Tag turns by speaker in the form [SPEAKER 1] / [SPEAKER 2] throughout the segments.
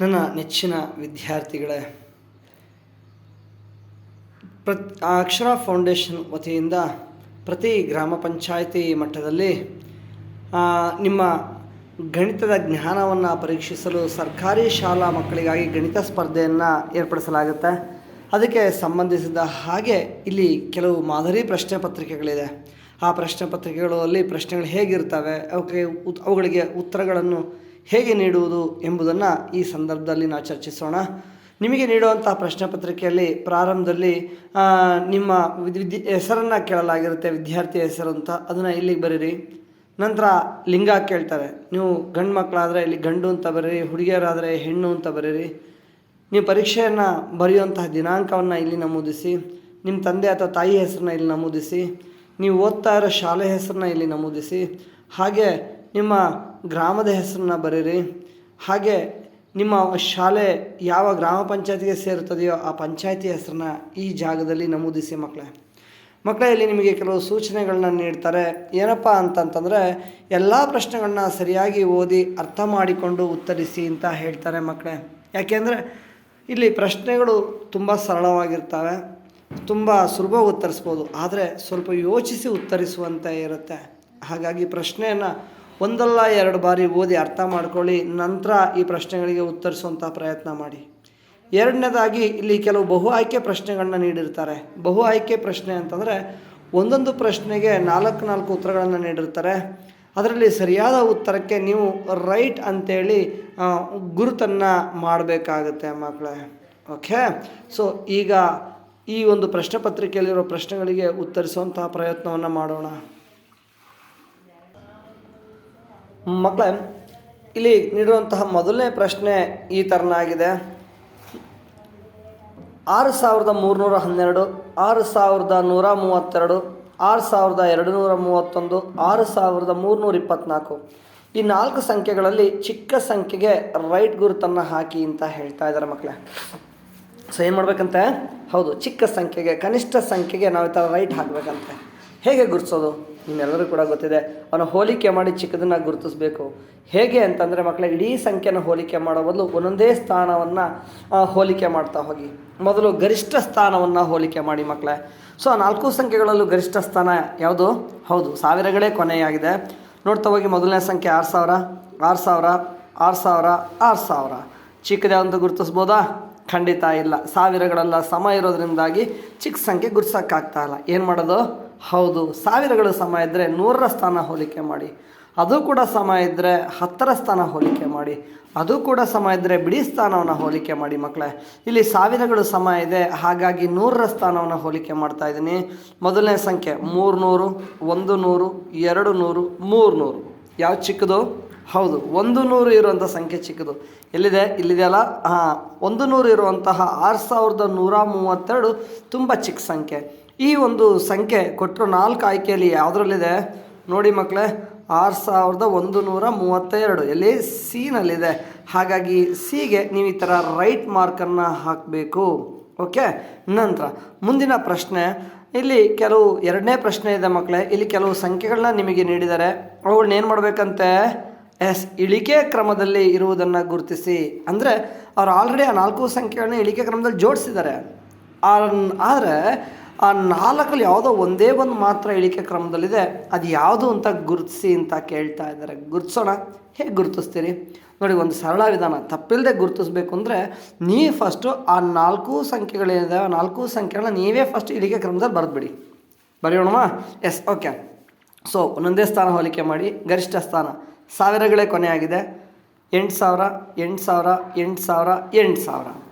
[SPEAKER 1] ನನ್ನ ನೆಚ್ಚಿನ ವಿದ್ಯಾರ್ಥಿಗಳೇ, ಪ್ರತ್ ಅಕ್ಷರ ಫೌಂಡೇಶನ್ ವತಿಯಿಂದ ಪ್ರತಿ ಗ್ರಾಮ ಪಂಚಾಯಿತಿ ಮಟ್ಟದಲ್ಲಿ ನಿಮ್ಮ ಗಣಿತದ ಜ್ಞಾನವನ್ನು ಪರೀಕ್ಷಿಸಲು ಸರ್ಕಾರಿ ಶಾಲಾ ಮಕ್ಕಳಿಗಾಗಿ ಗಣಿತ ಸ್ಪರ್ಧೆಯನ್ನು ಏರ್ಪಡಿಸಲಾಗುತ್ತೆ. ಅದಕ್ಕೆ ಸಂಬಂಧಿಸಿದ ಹಾಗೆ ಇಲ್ಲಿ ಕೆಲವು ಮಾದರಿ ಪ್ರಶ್ನೆ ಪತ್ರಿಕೆಗಳಿದೆ. ಆ ಪ್ರಶ್ನೆ ಪತ್ರಿಕೆಗಳಲ್ಲಿ ಪ್ರಶ್ನೆಗಳು ಹೇಗಿರ್ತವೆ? ಅವಕ್ಕೆ ಅವುಗಳಿಗೆ ಉತ್ತರಗಳನ್ನು ಹೇಗೆ ನೀಡುವುದು ಎಂಬುದನ್ನು ಈ ಸಂದರ್ಭದಲ್ಲಿ ನಾವು ಚರ್ಚಿಸೋಣ. ನಿಮಗೆ ನೀಡುವಂಥ ಪ್ರಶ್ನೆ ಪತ್ರಿಕೆಯಲ್ಲಿ ಪ್ರಾರಂಭದಲ್ಲಿ ನಿಮ್ಮ ವಿದ್ ವಿದ್ಯೆ ಹೆಸರನ್ನು ಕೇಳಲಾಗಿರುತ್ತೆ ವಿದ್ಯಾರ್ಥಿ ಹೆಸರು ಅಂತ. ಅದನ್ನು ಇಲ್ಲಿಗೆ ಬರೀರಿ. ನಂತರ ಲಿಂಗ ಕೇಳ್ತಾರೆ. ನೀವು ಗಂಡು ಮಕ್ಕಳಾದರೆ ಇಲ್ಲಿ ಗಂಡು ಅಂತ ಬರೀರಿ, ಹುಡುಗಿಯರಾದರೆ ಹೆಣ್ಣು ಅಂತ ಬರೀರಿ. ನೀವು ಪರೀಕ್ಷೆಯನ್ನು ಬರೆಯುವಂತಹ ದಿನಾಂಕವನ್ನು ಇಲ್ಲಿ ನಮೂದಿಸಿ, ನಿಮ್ಮ ತಂದೆ ಅಥವಾ ತಾಯಿ ಹೆಸರನ್ನ ಇಲ್ಲಿ ನಮೂದಿಸಿ, ನೀವು ಓದ್ತಾ ಇರೋ ಶಾಲೆ ಹೆಸರನ್ನ ಇಲ್ಲಿ ನಮೂದಿಸಿ, ಹಾಗೆ ನಿಮ್ಮ ಗ್ರಾಮದ ಹೆಸರನ್ನ ಬರೀರಿ ಹಾಗೆ ನಿಮ್ಮ ಶಾಲೆ ಯಾವ ಗ್ರಾಮ ಪಂಚಾಯತಿಗೆ ಸೇರುತ್ತದೆಯೋ ಆ ಪಂಚಾಯತಿ ಹೆಸರನ್ನ ಈ ಜಾಗದಲ್ಲಿ ನಮೂದಿಸಿ ಮಕ್ಕಳೇ. ಮಕ್ಕಳೇ, ಇಲ್ಲಿ ನಿಮಗೆ ಕೆಲವು ಸೂಚನೆಗಳನ್ನ ನೀಡ್ತಾರೆ. ಏನಪ್ಪ ಅಂತಂತಂದರೆ, ಎಲ್ಲ ಪ್ರಶ್ನೆಗಳನ್ನ ಸರಿಯಾಗಿ ಓದಿ ಅರ್ಥ ಮಾಡಿಕೊಂಡು ಉತ್ತರಿಸಿ ಅಂತ ಹೇಳ್ತಾರೆ ಮಕ್ಕಳೇ. ಯಾಕೆಂದರೆ ಇಲ್ಲಿ ಪ್ರಶ್ನೆಗಳು ತುಂಬ ಸರಳವಾಗಿರ್ತವೆ. ತುಂಬ ಸುಲಭವಾಗಿ ಉತ್ತರಿಸ್ಬೋದು. ಆದರೆ ಸ್ವಲ್ಪ ಯೋಚಿಸಿ ಉತ್ತರಿಸುವಂತೆ ಇರುತ್ತೆ. ಹಾಗಾಗಿ ಪ್ರಶ್ನೆಯನ್ನು ಒಂದಲ್ಲ ಎರಡು ಬಾರಿ ಓದಿ ಅರ್ಥ ಮಾಡ್ಕೊಳ್ಳಿ, ನಂತರ ಈ ಪ್ರಶ್ನೆಗಳಿಗೆ ಉತ್ತರಿಸುವಂಥ ಪ್ರಯತ್ನ ಮಾಡಿ. ಎರಡನೇದಾಗಿ, ಇಲ್ಲಿ ಕೆಲವು ಬಹು ಆಯ್ಕೆ ಪ್ರಶ್ನೆಗಳನ್ನ ನೀಡಿರ್ತಾರೆ. ಬಹು ಆಯ್ಕೆ ಪ್ರಶ್ನೆ ಅಂತಂದರೆ, ಒಂದೊಂದು ಪ್ರಶ್ನೆಗೆ ನಾಲ್ಕು ನಾಲ್ಕು ಉತ್ತರಗಳನ್ನು ನೀಡಿರ್ತಾರೆ. ಅದರಲ್ಲಿ ಸರಿಯಾದ ಉತ್ತರಕ್ಕೆ ನೀವು ರೈಟ್ ಅಂತೇಳಿ ಗುರುತನ್ನು ಮಾಡಬೇಕಾಗುತ್ತೆ ಮಕ್ಕಳೇ ಓಕೆ? ಸೊ, ಈಗ ಈ ಒಂದು ಪ್ರಶ್ನೆ ಪತ್ರಿಕೆಯಲ್ಲಿರೋ ಪ್ರಶ್ನೆಗಳಿಗೆ ಉತ್ತರಿಸುವಂತಹ ಪ್ರಯತ್ನವನ್ನು ಮಾಡೋಣ. ಮಕ್ಕಳೇ ಇಲ್ಲಿ ನೀಡುವಂತಹ ಮೊದಲನೇ ಪ್ರಶ್ನೆ ಈ ಥರನಾಗಿದೆ ಆರು ಸಾವಿರದ ಮೂರುನೂರ ಹನ್ನೆರಡು, ಆರು ಸಾವಿರದ ನೂರ ಮೂವತ್ತೆರಡು, ಆರು ಸಾವಿರದ ಎರಡು ನೂರ ಮೂವತ್ತೊಂದು, ಆರು ಸಾವಿರದ ಮೂರುನೂರ ಇಪ್ಪತ್ತ್ನಾಲ್ಕು ಈ ನಾಲ್ಕು ಸಂಖ್ಯೆಗಳಲ್ಲಿ ಚಿಕ್ಕ ಸಂಖ್ಯೆಗೆ ರೈಟ್ ಗುರುತನ್ನು ಹಾಕಿ ಅಂತ ಹೇಳ್ತಾ ಇದ್ದಾರೆ ಮಕ್ಕಳೇ ಸೊ ಏನು ಮಾಡ್ಬೇಕಂತೆ? ಹೌದು, ಚಿಕ್ಕ ಸಂಖ್ಯೆಗೆ, ಕನಿಷ್ಠ ಸಂಖ್ಯೆಗೆ ನಾವು ಈ ಥರ ರೈಟ್ ಹಾಕಬೇಕಂತೆ. ಹೇಗೆ ಗುರುತಿಸೋದು? ನಿಮ್ಮೆಲ್ಲರೂ ಕೂಡ ಗೊತ್ತಿದೆ. ಅವನ ಹೋಲಿಕೆ ಮಾಡಿ ಚಿಕ್ಕದನ್ನು ಗುರುತಿಸಬೇಕು. ಹೇಗೆ ಅಂತಂದರೆ ಮಕ್ಕಳ, ಇಡೀ ಸಂಖ್ಯೆನ ಹೋಲಿಕೆ ಮಾಡೋ ಬದಲು ಒಂದೊಂದೇ ಸ್ಥಾನವನ್ನು ಹೋಲಿಕೆ ಮಾಡ್ತಾ ಹೋಗಿ. ಮೊದಲು ಗರಿಷ್ಠ ಸ್ಥಾನವನ್ನು ಹೋಲಿಕೆ ಮಾಡಿ ಮಕ್ಕಳೇ. ಸೊ ನಾಲ್ಕು ಸಂಖ್ಯೆಗಳಲ್ಲೂ ಗರಿಷ್ಠ ಸ್ಥಾನ ಯಾವುದು? ಹೌದು, ಸಾವಿರಗಳೇ ಕೊನೆಯಾಗಿದೆ. ನೋಡ್ತಾ ಹೋಗಿ ಮೊದಲನೇ ಸಂಖ್ಯೆ ಆರು ಸಾವಿರ ಆರು ಸಾವಿರ ಆರು ಸಾವಿರ ಆರು ಸಾವಿರ. ಚಿಕ್ಕದೇ ಗುರುತಿಸ್ಬೋದಾ? ಖಂಡಿತ ಇಲ್ಲ. ಸಾವಿರಗಳೆಲ್ಲ, ಸಮ ಇರೋದ್ರಿಂದಾಗಿ ಚಿಕ್ಕ ಸಂಖ್ಯೆ ಗುರ್ಸೋಕ್ಕಾಗ್ತಾ ಇಲ್ಲ. ಏನು ಮಾಡೋದು? ಹೌದು, ಸಾವಿರಗಳು ಸಮ ಇದ್ದರೆ ನೂರರ ಸ್ಥಾನ ಹೋಲಿಕೆ ಮಾಡಿ. ಅದು ಕೂಡ ಸಮ ಇದ್ದರೆ ಹತ್ತರ ಸ್ಥಾನ ಹೋಲಿಕೆ ಮಾಡಿ. ಅದು ಕೂಡ ಸಮ ಇದ್ದರೆ ಬಿಡಿ ಸ್ಥಾನವನ್ನು ಹೋಲಿಕೆ ಮಾಡಿ ಮಕ್ಕಳೇ ಇಲ್ಲಿ ಸಾವಿರಗಳು ಸಮ ಇದೆ, ಹಾಗಾಗಿ ನೂರರ ಸ್ಥಾನವನ್ನು ಹೋಲಿಕೆ ಮಾಡ್ತಾ ಇದ್ದೀನಿ. ಮೊದಲನೇ ಸಂಖ್ಯೆ ಮೂರುನೂರು ಒಂದು ನೂರು ಎರಡು ನೂರು ಮೂರುನೂರು. ಯಾವ ಚಿಕ್ಕದು? ಹೌದು ಒಂದು ನೂರು ಇರುವಂಥ ಸಂಖ್ಯೆ ಚಿಕ್ಕದು. ಎಲ್ಲಿದೆ? ಅಲ್ಲ? ಹಾಂ ಒಂದು ನೂರು ಇರುವಂತಹ ಆರು ಸಾವಿರದ ನೂರ ಮೂವತ್ತೆರಡು ತುಂಬ ಚಿಕ್ಕ ಸಂಖ್ಯೆ. ಈ ಒಂದು ಸಂಖ್ಯೆ ಕೊಟ್ಟರು ನಾಲ್ಕು ಆಯ್ಕೆಯಲ್ಲಿ ಯಾವುದ್ರಲ್ಲಿದೆ? ನೋಡಿ ಮಕ್ಕಳೇ ಆರು ಸಾವಿರದ ಒಂದು ನೂರ ಮೂವತ್ತೆರಡು. ಎಲ್ಲಿ? ಸಿನಲ್ಲಿದೆ ಹಾಗಾಗಿ ಸಿಗೆ ನೀವು ಈ ಥರ ರೈಟ್ ಮಾರ್ಕನ್ನು ಹಾಕಬೇಕು. ಓಕೆ ನಂತರ, ಮುಂದಿನ ಪ್ರಶ್ನೆ. ಇಲ್ಲಿ ಕೆಲವು ಎರಡನೇ ಪ್ರಶ್ನೆ ಇದೆ ಮಕ್ಕಳೇ ಇಲ್ಲಿ ಕೆಲವು ಸಂಖ್ಯೆಗಳನ್ನ ನಿಮಗೆ ನೀಡಿದ್ದಾರೆ. ಅವುಗಳನ್ನ ಏನು ಮಾಡಬೇಕಂತೆ? ಎಸ್, ಇಳಿಕೆ ಕ್ರಮದಲ್ಲಿ ಇರುವುದನ್ನು ಗುರುತಿಸಿ. ಅಂದರೆ, ಅವ್ರು ಆಲ್ರೆಡಿ ಆ ನಾಲ್ಕು ಸಂಖ್ಯೆಗಳನ್ನ ಇಳಿಕೆ ಕ್ರಮದಲ್ಲಿ ಜೋಡಿಸಿದ್ದಾರೆ. ಆದರೆ ಆ ನಾಲ್ಕಲ್ಲಿ ಯಾವುದೋ ಒಂದೇ ಒಂದು ಮಾತ್ರ ಇಳಿಕೆ ಕ್ರಮದಲ್ಲಿದೆ. ಅದು ಯಾವುದು ಅಂತ ಗುರುತಿಸಿ ಅಂತ ಕೇಳ್ತಾ ಇದ್ದಾರೆ. ಗುರುತಿಸೋಣ. ಹೇಗೆ ಗುರುತಿಸ್ತೀರಿ? ನೋಡಿ, ಒಂದು ಸರಳ ವಿಧಾನ. ತಪ್ಪಿಲ್ಲದೆ ಗುರುತಿಸ್ಬೇಕು ಅಂದರೆ ನೀ ಫಸ್ಟು ಆ ನಾಲ್ಕು ಸಂಖ್ಯೆಗಳೇನಿದೆ ಆ ನಾಲ್ಕು ಸಂಖ್ಯೆಗಳನ್ನ ನೀವೇ ಫಸ್ಟ್ ಇಳಿಕೆ ಕ್ರಮದಲ್ಲಿ ಬರೆದ್ಬಿಡಿ. ಬರೆಯೋಣವಾ ಎಸ್ ಓಕೆ ಸೊ ಒಂದೊಂದೇ ಸ್ಥಾನ ಹೋಲಿಕೆ ಮಾಡಿ. ಗರಿಷ್ಠ ಸ್ಥಾನ. ಸಾವಿರಗಳೇ ಕೊನೆಯಾಗಿದೆ. ಎಂಟು ಸಾವಿರ ಎಂಟು ಸಾವಿರ ಎಂಟು ಸಾವಿರ ಎಂಟು ಸಾವಿರ.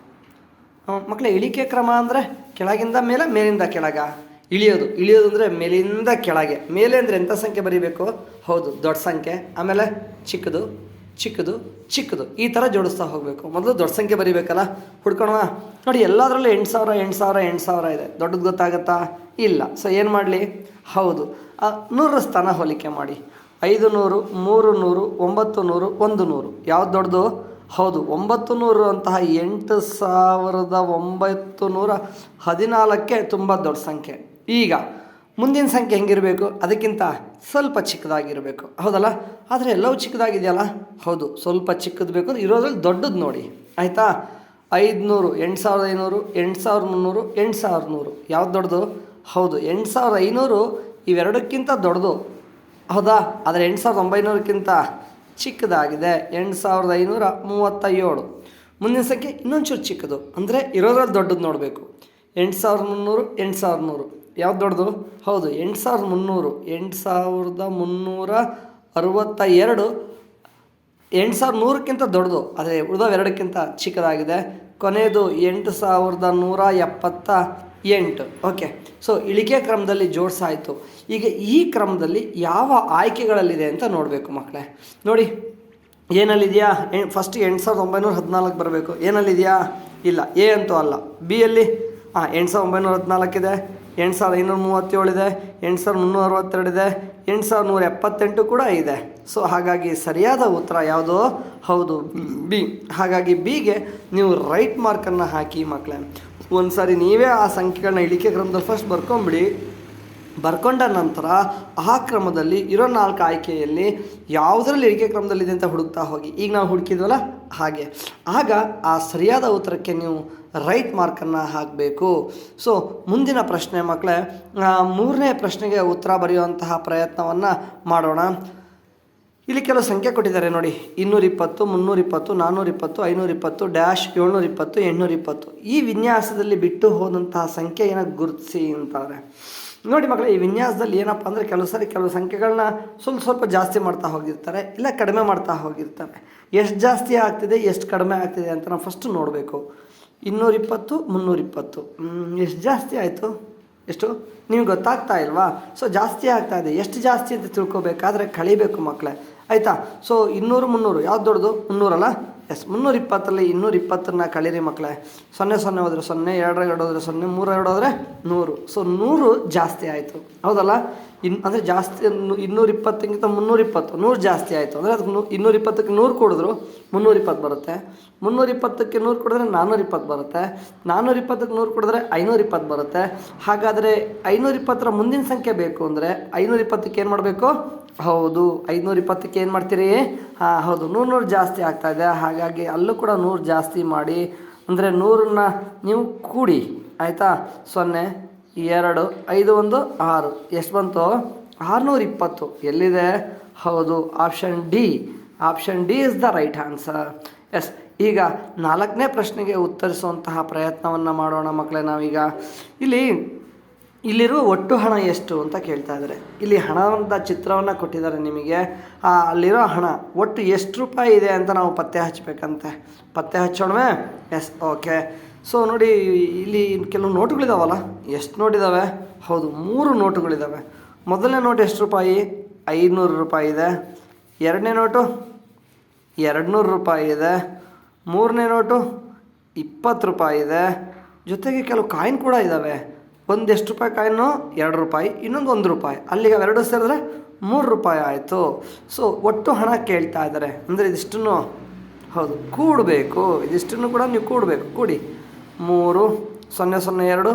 [SPEAKER 1] ಮಕ್ಕಳೇ ಇಳಿಕೆ ಕ್ರಮ ಅಂದರೆ ಕೆಳಗಿಂದ ಮೇಲೆ, ಮೇಲಿಂದ ಕೆಳಗ. ಇಳಿಯೋದು ಇಳಿಯೋದು ಅಂದರೆ ಮೇಲಿಂದ ಕೆಳಗೆ. ಮೇಲೆ ಅಂದರೆ ಎಂಥ ಸಂಖ್ಯೆ ಬರೀಬೇಕು? ಹೌದು, ದೊಡ್ಡ ಸಂಖ್ಯೆ. ಆಮೇಲೆ ಚಿಕ್ಕದು ಚಿಕ್ಕದು ಚಿಕ್ಕದು. ಈ ಥರ ಜೋಡಿಸ್ತಾ ಹೋಗಬೇಕು. ಮೊದಲು ದೊಡ್ಡ ಸಂಖ್ಯೆ ಬರೀಬೇಕಲ್ಲ? ಹುಡ್ಕೋಣ. ನೋಡಿ, ಎಲ್ಲದರಲ್ಲೂ ಎಂಟು ಸಾವಿರ ಎಂಟು ಸಾವಿರ ಎಂಟು ಸಾವಿರ ಇದೆ. ದೊಡ್ಡದು ಗೊತ್ತಾಗುತ್ತಾ? ಇಲ್ಲ. ಸೊ ಏನು ಮಾಡಲಿ? ಹೌದು. ನೂರ ಸ್ಥಾನ ಹೋಲಿಕೆ ಮಾಡಿ. ಐದು ನೂರು, ಮೂರು ನೂರು, ಒಂಬತ್ತು ನೂರು, ಒಂದು ನೂರು. ಯಾವ್ದು ದೊಡ್ಡದು? ಹೌದು ಒಂಬತ್ತು ನೂರು ಅಂತಹ ಎಂಟು ಸಾವಿರದ ಒಂಬತ್ತು ನೂರ ಹದಿನಾಲ್ಕೇ ತುಂಬ ದೊಡ್ಡ ಸಂಖ್ಯೆ. ಈಗ, ಮುಂದಿನ ಸಂಖ್ಯೆ ಹೆಂಗಿರಬೇಕು? ಅದಕ್ಕಿಂತ ಸ್ವಲ್ಪ ಚಿಕ್ಕದಾಗಿರಬೇಕು. ಹೌದಲ್ಲ? ಆದರೆ ಎಲ್ಲವೂ ಚಿಕ್ಕದಾಗಿದೆಯಲ್ಲ? ಹೌದು, ಸ್ವಲ್ಪ ಚಿಕ್ಕದು ಬೇಕು ಇರೋದ್ರಲ್ಲಿ ದೊಡ್ಡದು ನೋಡಿ. ಆಯಿತಾ? ಐದುನೂರು, ಎಂಟು ಸಾವಿರದ ಐನೂರು, ಎಂಟು ಸಾವಿರದ ಮುನ್ನೂರು, ಎಂಟು ಸಾವಿರದ ನೂರು. ಯಾವ್ದು ದೊಡ್ಡದು? ಹೌದು, ಎಂಟು ಸಾವಿರದ ಐನೂರು ಇವೆರಡಕ್ಕಿಂತ ದೊಡ್ಡದು. ಹೌದಾ? ಆದರೆ ಎಂಟು ಸಾವಿರದ ಒಂಬೈನೂರಕ್ಕಿಂತ ಚಿಕ್ಕದಾಗಿದೆ. ಎಂಟು ಸಾವಿರದ ಐನೂರ ಮೂವತ್ತ ಏಳು ಮುಂದಿನ ಸಂಖ್ಯೆ ಇನ್ನೊಂಚೂರು ಚಿಕ್ಕದು. ಅಂದರೆ ಇರೋದ್ರಲ್ಲಿ ದೊಡ್ಡದು ನೋಡಬೇಕು. ಎಂಟು ಸಾವಿರದ ಮುನ್ನೂರು, ಎಂಟು ಸಾವಿರದ ನೂರು ಯಾವ್ದು ದೊಡ್ಡದು? ಹೌದು, ಎಂಟು ಸಾವಿರದ ಮುನ್ನೂರು. ಎಂಟು ಸಾವಿರದ ಮುನ್ನೂರ ಅರವತ್ತ ಎರಡು ಎಂಟು ಸಾವಿರದ ನೂರಕ್ಕಿಂತ ದೊಡ್ಡದು. ಆದರೆ ಉಳಿದವೆರಡಕ್ಕಿಂತ ಚಿಕ್ಕದಾಗಿದೆ. ಕೊನೆಯದು ಎಂಟು ಸಾವಿರದ ನೂರ ಎಪ್ಪತ್ತ. ಎಂಟು. ಓಕೆ ಸೊ ಇಳಿಕೆ ಕ್ರಮದಲ್ಲಿ ಜೋಡಿಸಾಯಿತು. ಈಗ ಈ ಕ್ರಮದಲ್ಲಿ ಯಾವ ಆಯ್ಕೆಗಳಲ್ಲಿದೆ ಅಂತ ನೋಡಬೇಕು ಮಕ್ಕಳೇ. ನೋಡಿ, ಏನಲ್ಲಿದೆಯಾ? ಫಸ್ಟ್ ಎಂಟು ಸಾವಿರದ ಒಂಬೈನೂರ ಹದಿನಾಲ್ಕು ಬರಬೇಕು. ಏನಲ್ಲಿದೆಯಾ? ಇಲ್ಲ, ಎ ಅಂತೂ ಅಲ್ಲ. ಬಿ ಅಲ್ಲಿ? ಹಾಂ ಎಂಟು ಸಾವಿರದ ಒಂಬೈನೂರ ಹದಿನಾಲ್ಕಿದೆ ಎಂಟು ಸಾವಿರದ ಐನೂರ ಮೂವತ್ತೇಳಿದೆ ಎಂಟು ಸಾವಿರದ ಮುನ್ನೂರ ಅರವತ್ತೆರಡಿದೆ ಎಂಟು ಸಾವಿರದ ನೂರ ಎಪ್ಪತ್ತೆಂಟು ಕೂಡ ಇದೆ. ಸೊ ಹಾಗಾಗಿ ಸರಿಯಾದ ಉತ್ತರ ಯಾವುದು? ಹೌದು ಬಿ ಹಾಗಾಗಿ ಬಿಗೆ ನೀವು ರೈಟ್ ಮಾರ್ಕನ್ನು ಹಾಕಿ ಮಕ್ಕಳೇ. ಒಂದು ಸಾರಿ ನೀವೇ ಆ ಸಂಖ್ಯೆಗಳನ್ನ ಇಳಿಕೆ ಕ್ರಮದಲ್ಲಿ ಫಸ್ಟ್ ಬರ್ಕೊಂಬಿಡಿ. ಬರ್ಕೊಂಡ ನಂತರ ಆ ಕ್ರಮದಲ್ಲಿ ಇರೋ ನಾಲ್ಕು ಆಯ್ಕೆಯಲ್ಲಿ ಯಾವುದರಲ್ಲಿ ಇಳಿಕೆ ಕ್ರಮದಲ್ಲಿದೆ ಅಂತ ಹುಡುಕ್ತಾ ಹೋಗಿ. ಈಗ ನಾವು ಹುಡುಕಿದ್ವಲ್ಲ? ಹಾಗೆ. ಆಗ ಆ ಸರಿಯಾದ ಉತ್ತರಕ್ಕೆ ನೀವು ರೈಟ್ ಮಾರ್ಕನ್ನು ಹಾಕಬೇಕು. ಸೊ ಮುಂದಿನ ಪ್ರಶ್ನೆ ಮಕ್ಕಳೇ ಮೂರನೇ ಪ್ರಶ್ನೆಗೆ ಉತ್ತರ ಬರೆಯುವಂತಹ ಪ್ರಯತ್ನವನ್ನು ಮಾಡೋಣ. ಇಲ್ಲಿ ಕೆಲವು ಸಂಖ್ಯೆ ಕೊಟ್ಟಿದ್ದಾರೆ ನೋಡಿ. ಇನ್ನೂರಿಪ್ಪತ್ತು, ಮುನ್ನೂರಿಪ್ಪತ್ತು, ನಾನ್ನೂರಿಪ್ಪತ್ತು, ಐನೂರಿಪ್ಪತ್ತು, ಡ್ಯಾಶ್ ಏಳ್ನೂರಿಪ್ಪತ್ತು, ಎಂಟುನೂರಿಪ್ಪತ್ತು. ಈ ವಿನ್ಯಾಸದಲ್ಲಿ ಬಿಟ್ಟು ಹೋದಂತಹ ಸಂಖ್ಯೆಯನ್ನು ಗುರುತಿಸಿ ಅಂತಾರೆ. ನೋಡಿ ಮಕ್ಕಳೇ, ಈ ವಿನ್ಯಾಸದಲ್ಲಿ ಏನಪ್ಪ ಅಂದರೆ ಕೆಲವು ಸಾರಿ ಕೆಲವು ಸಂಖ್ಯೆಗಳನ್ನ ಸ್ವಲ್ಪ ಸ್ವಲ್ಪ ಜಾಸ್ತಿ ಮಾಡ್ತಾ ಹೋಗಿರ್ತಾರೆ, ಇಲ್ಲ ಕಡಿಮೆ ಮಾಡ್ತಾ ಹೋಗಿರ್ತಾರೆ. ಎಷ್ಟು ಜಾಸ್ತಿ ಆಗ್ತಿದೆ, ಎಷ್ಟು ಕಡಿಮೆ ಆಗ್ತಿದೆ ಅಂತ ನಾವು ಫಸ್ಟು ನೋಡಬೇಕು. ಇನ್ನೂರಿಪ್ಪತ್ತು, ಮುನ್ನೂರಿಪ್ಪತ್ತು. ಎಷ್ಟು ಜಾಸ್ತಿ ಆಯಿತು? ಎಷ್ಟು? ನಿಮ್ಗೆ ಗೊತ್ತಾಗ್ತಾ ಇಲ್ವಾ? ಸೊ ಜಾಸ್ತಿ ಆಗ್ತಾ ಇದೆ. ಎಷ್ಟು ಜಾಸ್ತಿ ಅಂತ ತಿಳ್ಕೊಬೇಕಾದ್ರೆ ಕಳಿಬೇಕು ಮಕ್ಕಳೇ. ಆಯಿತಾ? ಸೊ ಇನ್ನೂರು ಮುನ್ನೂರು. ಯಾವ್ದು ದೊಡ್ಡದು? ಮುನ್ನೂರಲ್ಲ ಎಸ್ ಮುನ್ನೂರ ಇಪ್ಪತ್ತರಲ್ಲಿ ಇನ್ನೂರ ಇಪ್ಪತ್ತನ್ನು ಕಳೀರಿ ಮಕ್ಕಳೇ ಸೊನ್ನೆ ಸೊನ್ನೆ ಹೋದರೆ ಸೊನ್ನೆ ಎರಡರ ಎರಡು ಹೋದರೆ ಸೊನ್ನೆ ಮೂರ ಎರಡು ಹೋದರೆ ನೂರು. ಸೊ ನೂರು ಜಾಸ್ತಿ ಆಯಿತು. ಹೌದಲ್ಲ? ಇನ್, ಅಂದರೆ ಜಾಸ್ತಿ ಇನ್ನೂರ ಇಪ್ಪತ್ತಕ್ಕಿಂತ ಮುನ್ನೂರ ಇಪ್ಪತ್ತು ನೂರು ಜಾಸ್ತಿ ಆಯಿತು. ಅಂದರೆ ಅದಕ್ಕೆ ನೂ ಇನ್ನೂರ ಇಪ್ಪತ್ತಕ್ಕೆ ನೂರು ಕೊಡಿದ್ರು ಮುನ್ನೂರ ಇಪ್ಪತ್ತು ಬರುತ್ತೆ. ಮುನ್ನೂರ ಇಪ್ಪತ್ತಕ್ಕೆ ನೂರು ಕೊಡಿದ್ರೆ ನಾನ್ನೂರ ಇಪ್ಪತ್ತು ಬರುತ್ತೆ. ನಾನ್ನೂರ ಇಪ್ಪತ್ತಕ್ಕೆ ನೂರು ಕೊಡಿದ್ರೆ ಐನೂರ ಇಪ್ಪತ್ತು ಬರುತ್ತೆ. ಹಾಗಾದರೆ ಐನೂರ ಇಪ್ಪತ್ತರ ಮುಂದಿನ ಸಂಖ್ಯೆ ಬೇಕು ಅಂದರೆ ಐನೂರ ಇಪ್ಪತ್ತಕ್ಕೆ ಏನು ಮಾಡಬೇಕು? ಹೌದು ಐನೂರ ಇಪ್ಪತ್ತಕ್ಕೆ ಏನು ಮಾಡ್ತೀರಿ? ಹಾಂ, ಹೌದು, ನೂರು ನೂರು ಜಾಸ್ತಿ ಆಗ್ತಾ ಇದೆ. ಹಾಗಾಗಿ ಅಲ್ಲೂ ಕೂಡ ನೂರು ಜಾಸ್ತಿ ಮಾಡಿ, ಅಂದರೆ ನೂರನ್ನ ನೀವು ಕೂಡಿ, ಆಯಿತಾ? ಸೊನ್ನೆ. ಎರಡು, ಐದು, ಒಂದು, ಆರು. ಎಷ್ಟು ಬಂತು? ಆರುನೂರ ಇಪ್ಪತ್ತು. ಎಲ್ಲಿದೆ? ಹೌದು option D option D is the right answer yes ಈಗ ನಾಲ್ಕನೇ ಪ್ರಶ್ನೆಗೆ ಉತ್ತರಿಸುವಂತಹ ಪ್ರಯತ್ನವನ್ನು ಮಾಡೋಣ ಮಕ್ಕಳೇ ನಾವೀಗ. ಇಲ್ಲಿ, ಇಲ್ಲಿರುವ ಒಟ್ಟು ಹಣ ಎಷ್ಟು ಅಂತ ಕೇಳ್ತಾ ಇದ್ದಾರೆ. ಇಲ್ಲಿ ಹಣದ ಚಿತ್ರವನ್ನು ಕೊಟ್ಟಿದ್ದಾರೆ ನಿಮಗೆ. ಅಲ್ಲಿರೋ ಹಣ ಒಟ್ಟು ಎಷ್ಟು ರೂಪಾಯಿ ಇದೆ ಅಂತ ನಾವು ಪತ್ತೆ ಹಚ್ಚಬೇಕಂತೆ ಪತ್ತೆ ಹಚ್ಚೋಣವೇ? ಎಸ್ ಓಕೆ ಸೊ ನೋಡಿ, ಇಲ್ಲಿ ಕೆಲವು ನೋಟುಗಳಿದಾವಲ್ಲ? ಎಷ್ಟು ನೋಟಿದ್ದಾವೆ ಹೌದು, ಮೂರು ನೋಟುಗಳಿದ್ದಾವೆ ಮೊದಲನೇ ನೋಟ್ ಎಷ್ಟು ರೂಪಾಯಿ? ಐನೂರು ರೂಪಾಯಿ ಇದೆ. ಎರಡನೇ ನೋಟು? ಎರಡುನೂರು ರೂಪಾಯಿ ಇದೆ. ಮೂರನೇ ನೋಟು? ಇಪ್ಪತ್ತು ರೂಪಾಯಿ ಇದೆ. ಜೊತೆಗೆ ಕೆಲವು ಕಾಯಿನ್ ಕೂಡ ಇದ್ದಾವೆ ಒಂದು ಎಷ್ಟು ರೂಪಾಯಿ ಕಾಯಿನು ಎರಡು ರೂಪಾಯಿ, ಇನ್ನೊಂದು ಒಂದು ರೂಪಾಯಿ. ಅಲ್ಲಿಗೆ ಅವೆರಡು ಸೇರಿದ್ರೆ ಮೂರು ರೂಪಾಯಿ ಆಯಿತು. ಸೊ ಒಟ್ಟು ಹಣ ಕೇಳ್ತಾ ಇದ್ದಾರೆ. ಅಂದರೆ ಇದಿಷ್ಟನ್ನು, ಹೌದು, ಕೂಡಬೇಕು. ಇದಿಷ್ಟನ್ನು ಕೂಡ ನೀವು ಕೂಡಬೇಕು. ಕೂಡಿ. ಮೂರು, ಸೊನ್ನೆ ಸೊನ್ನೆ, ಎರಡು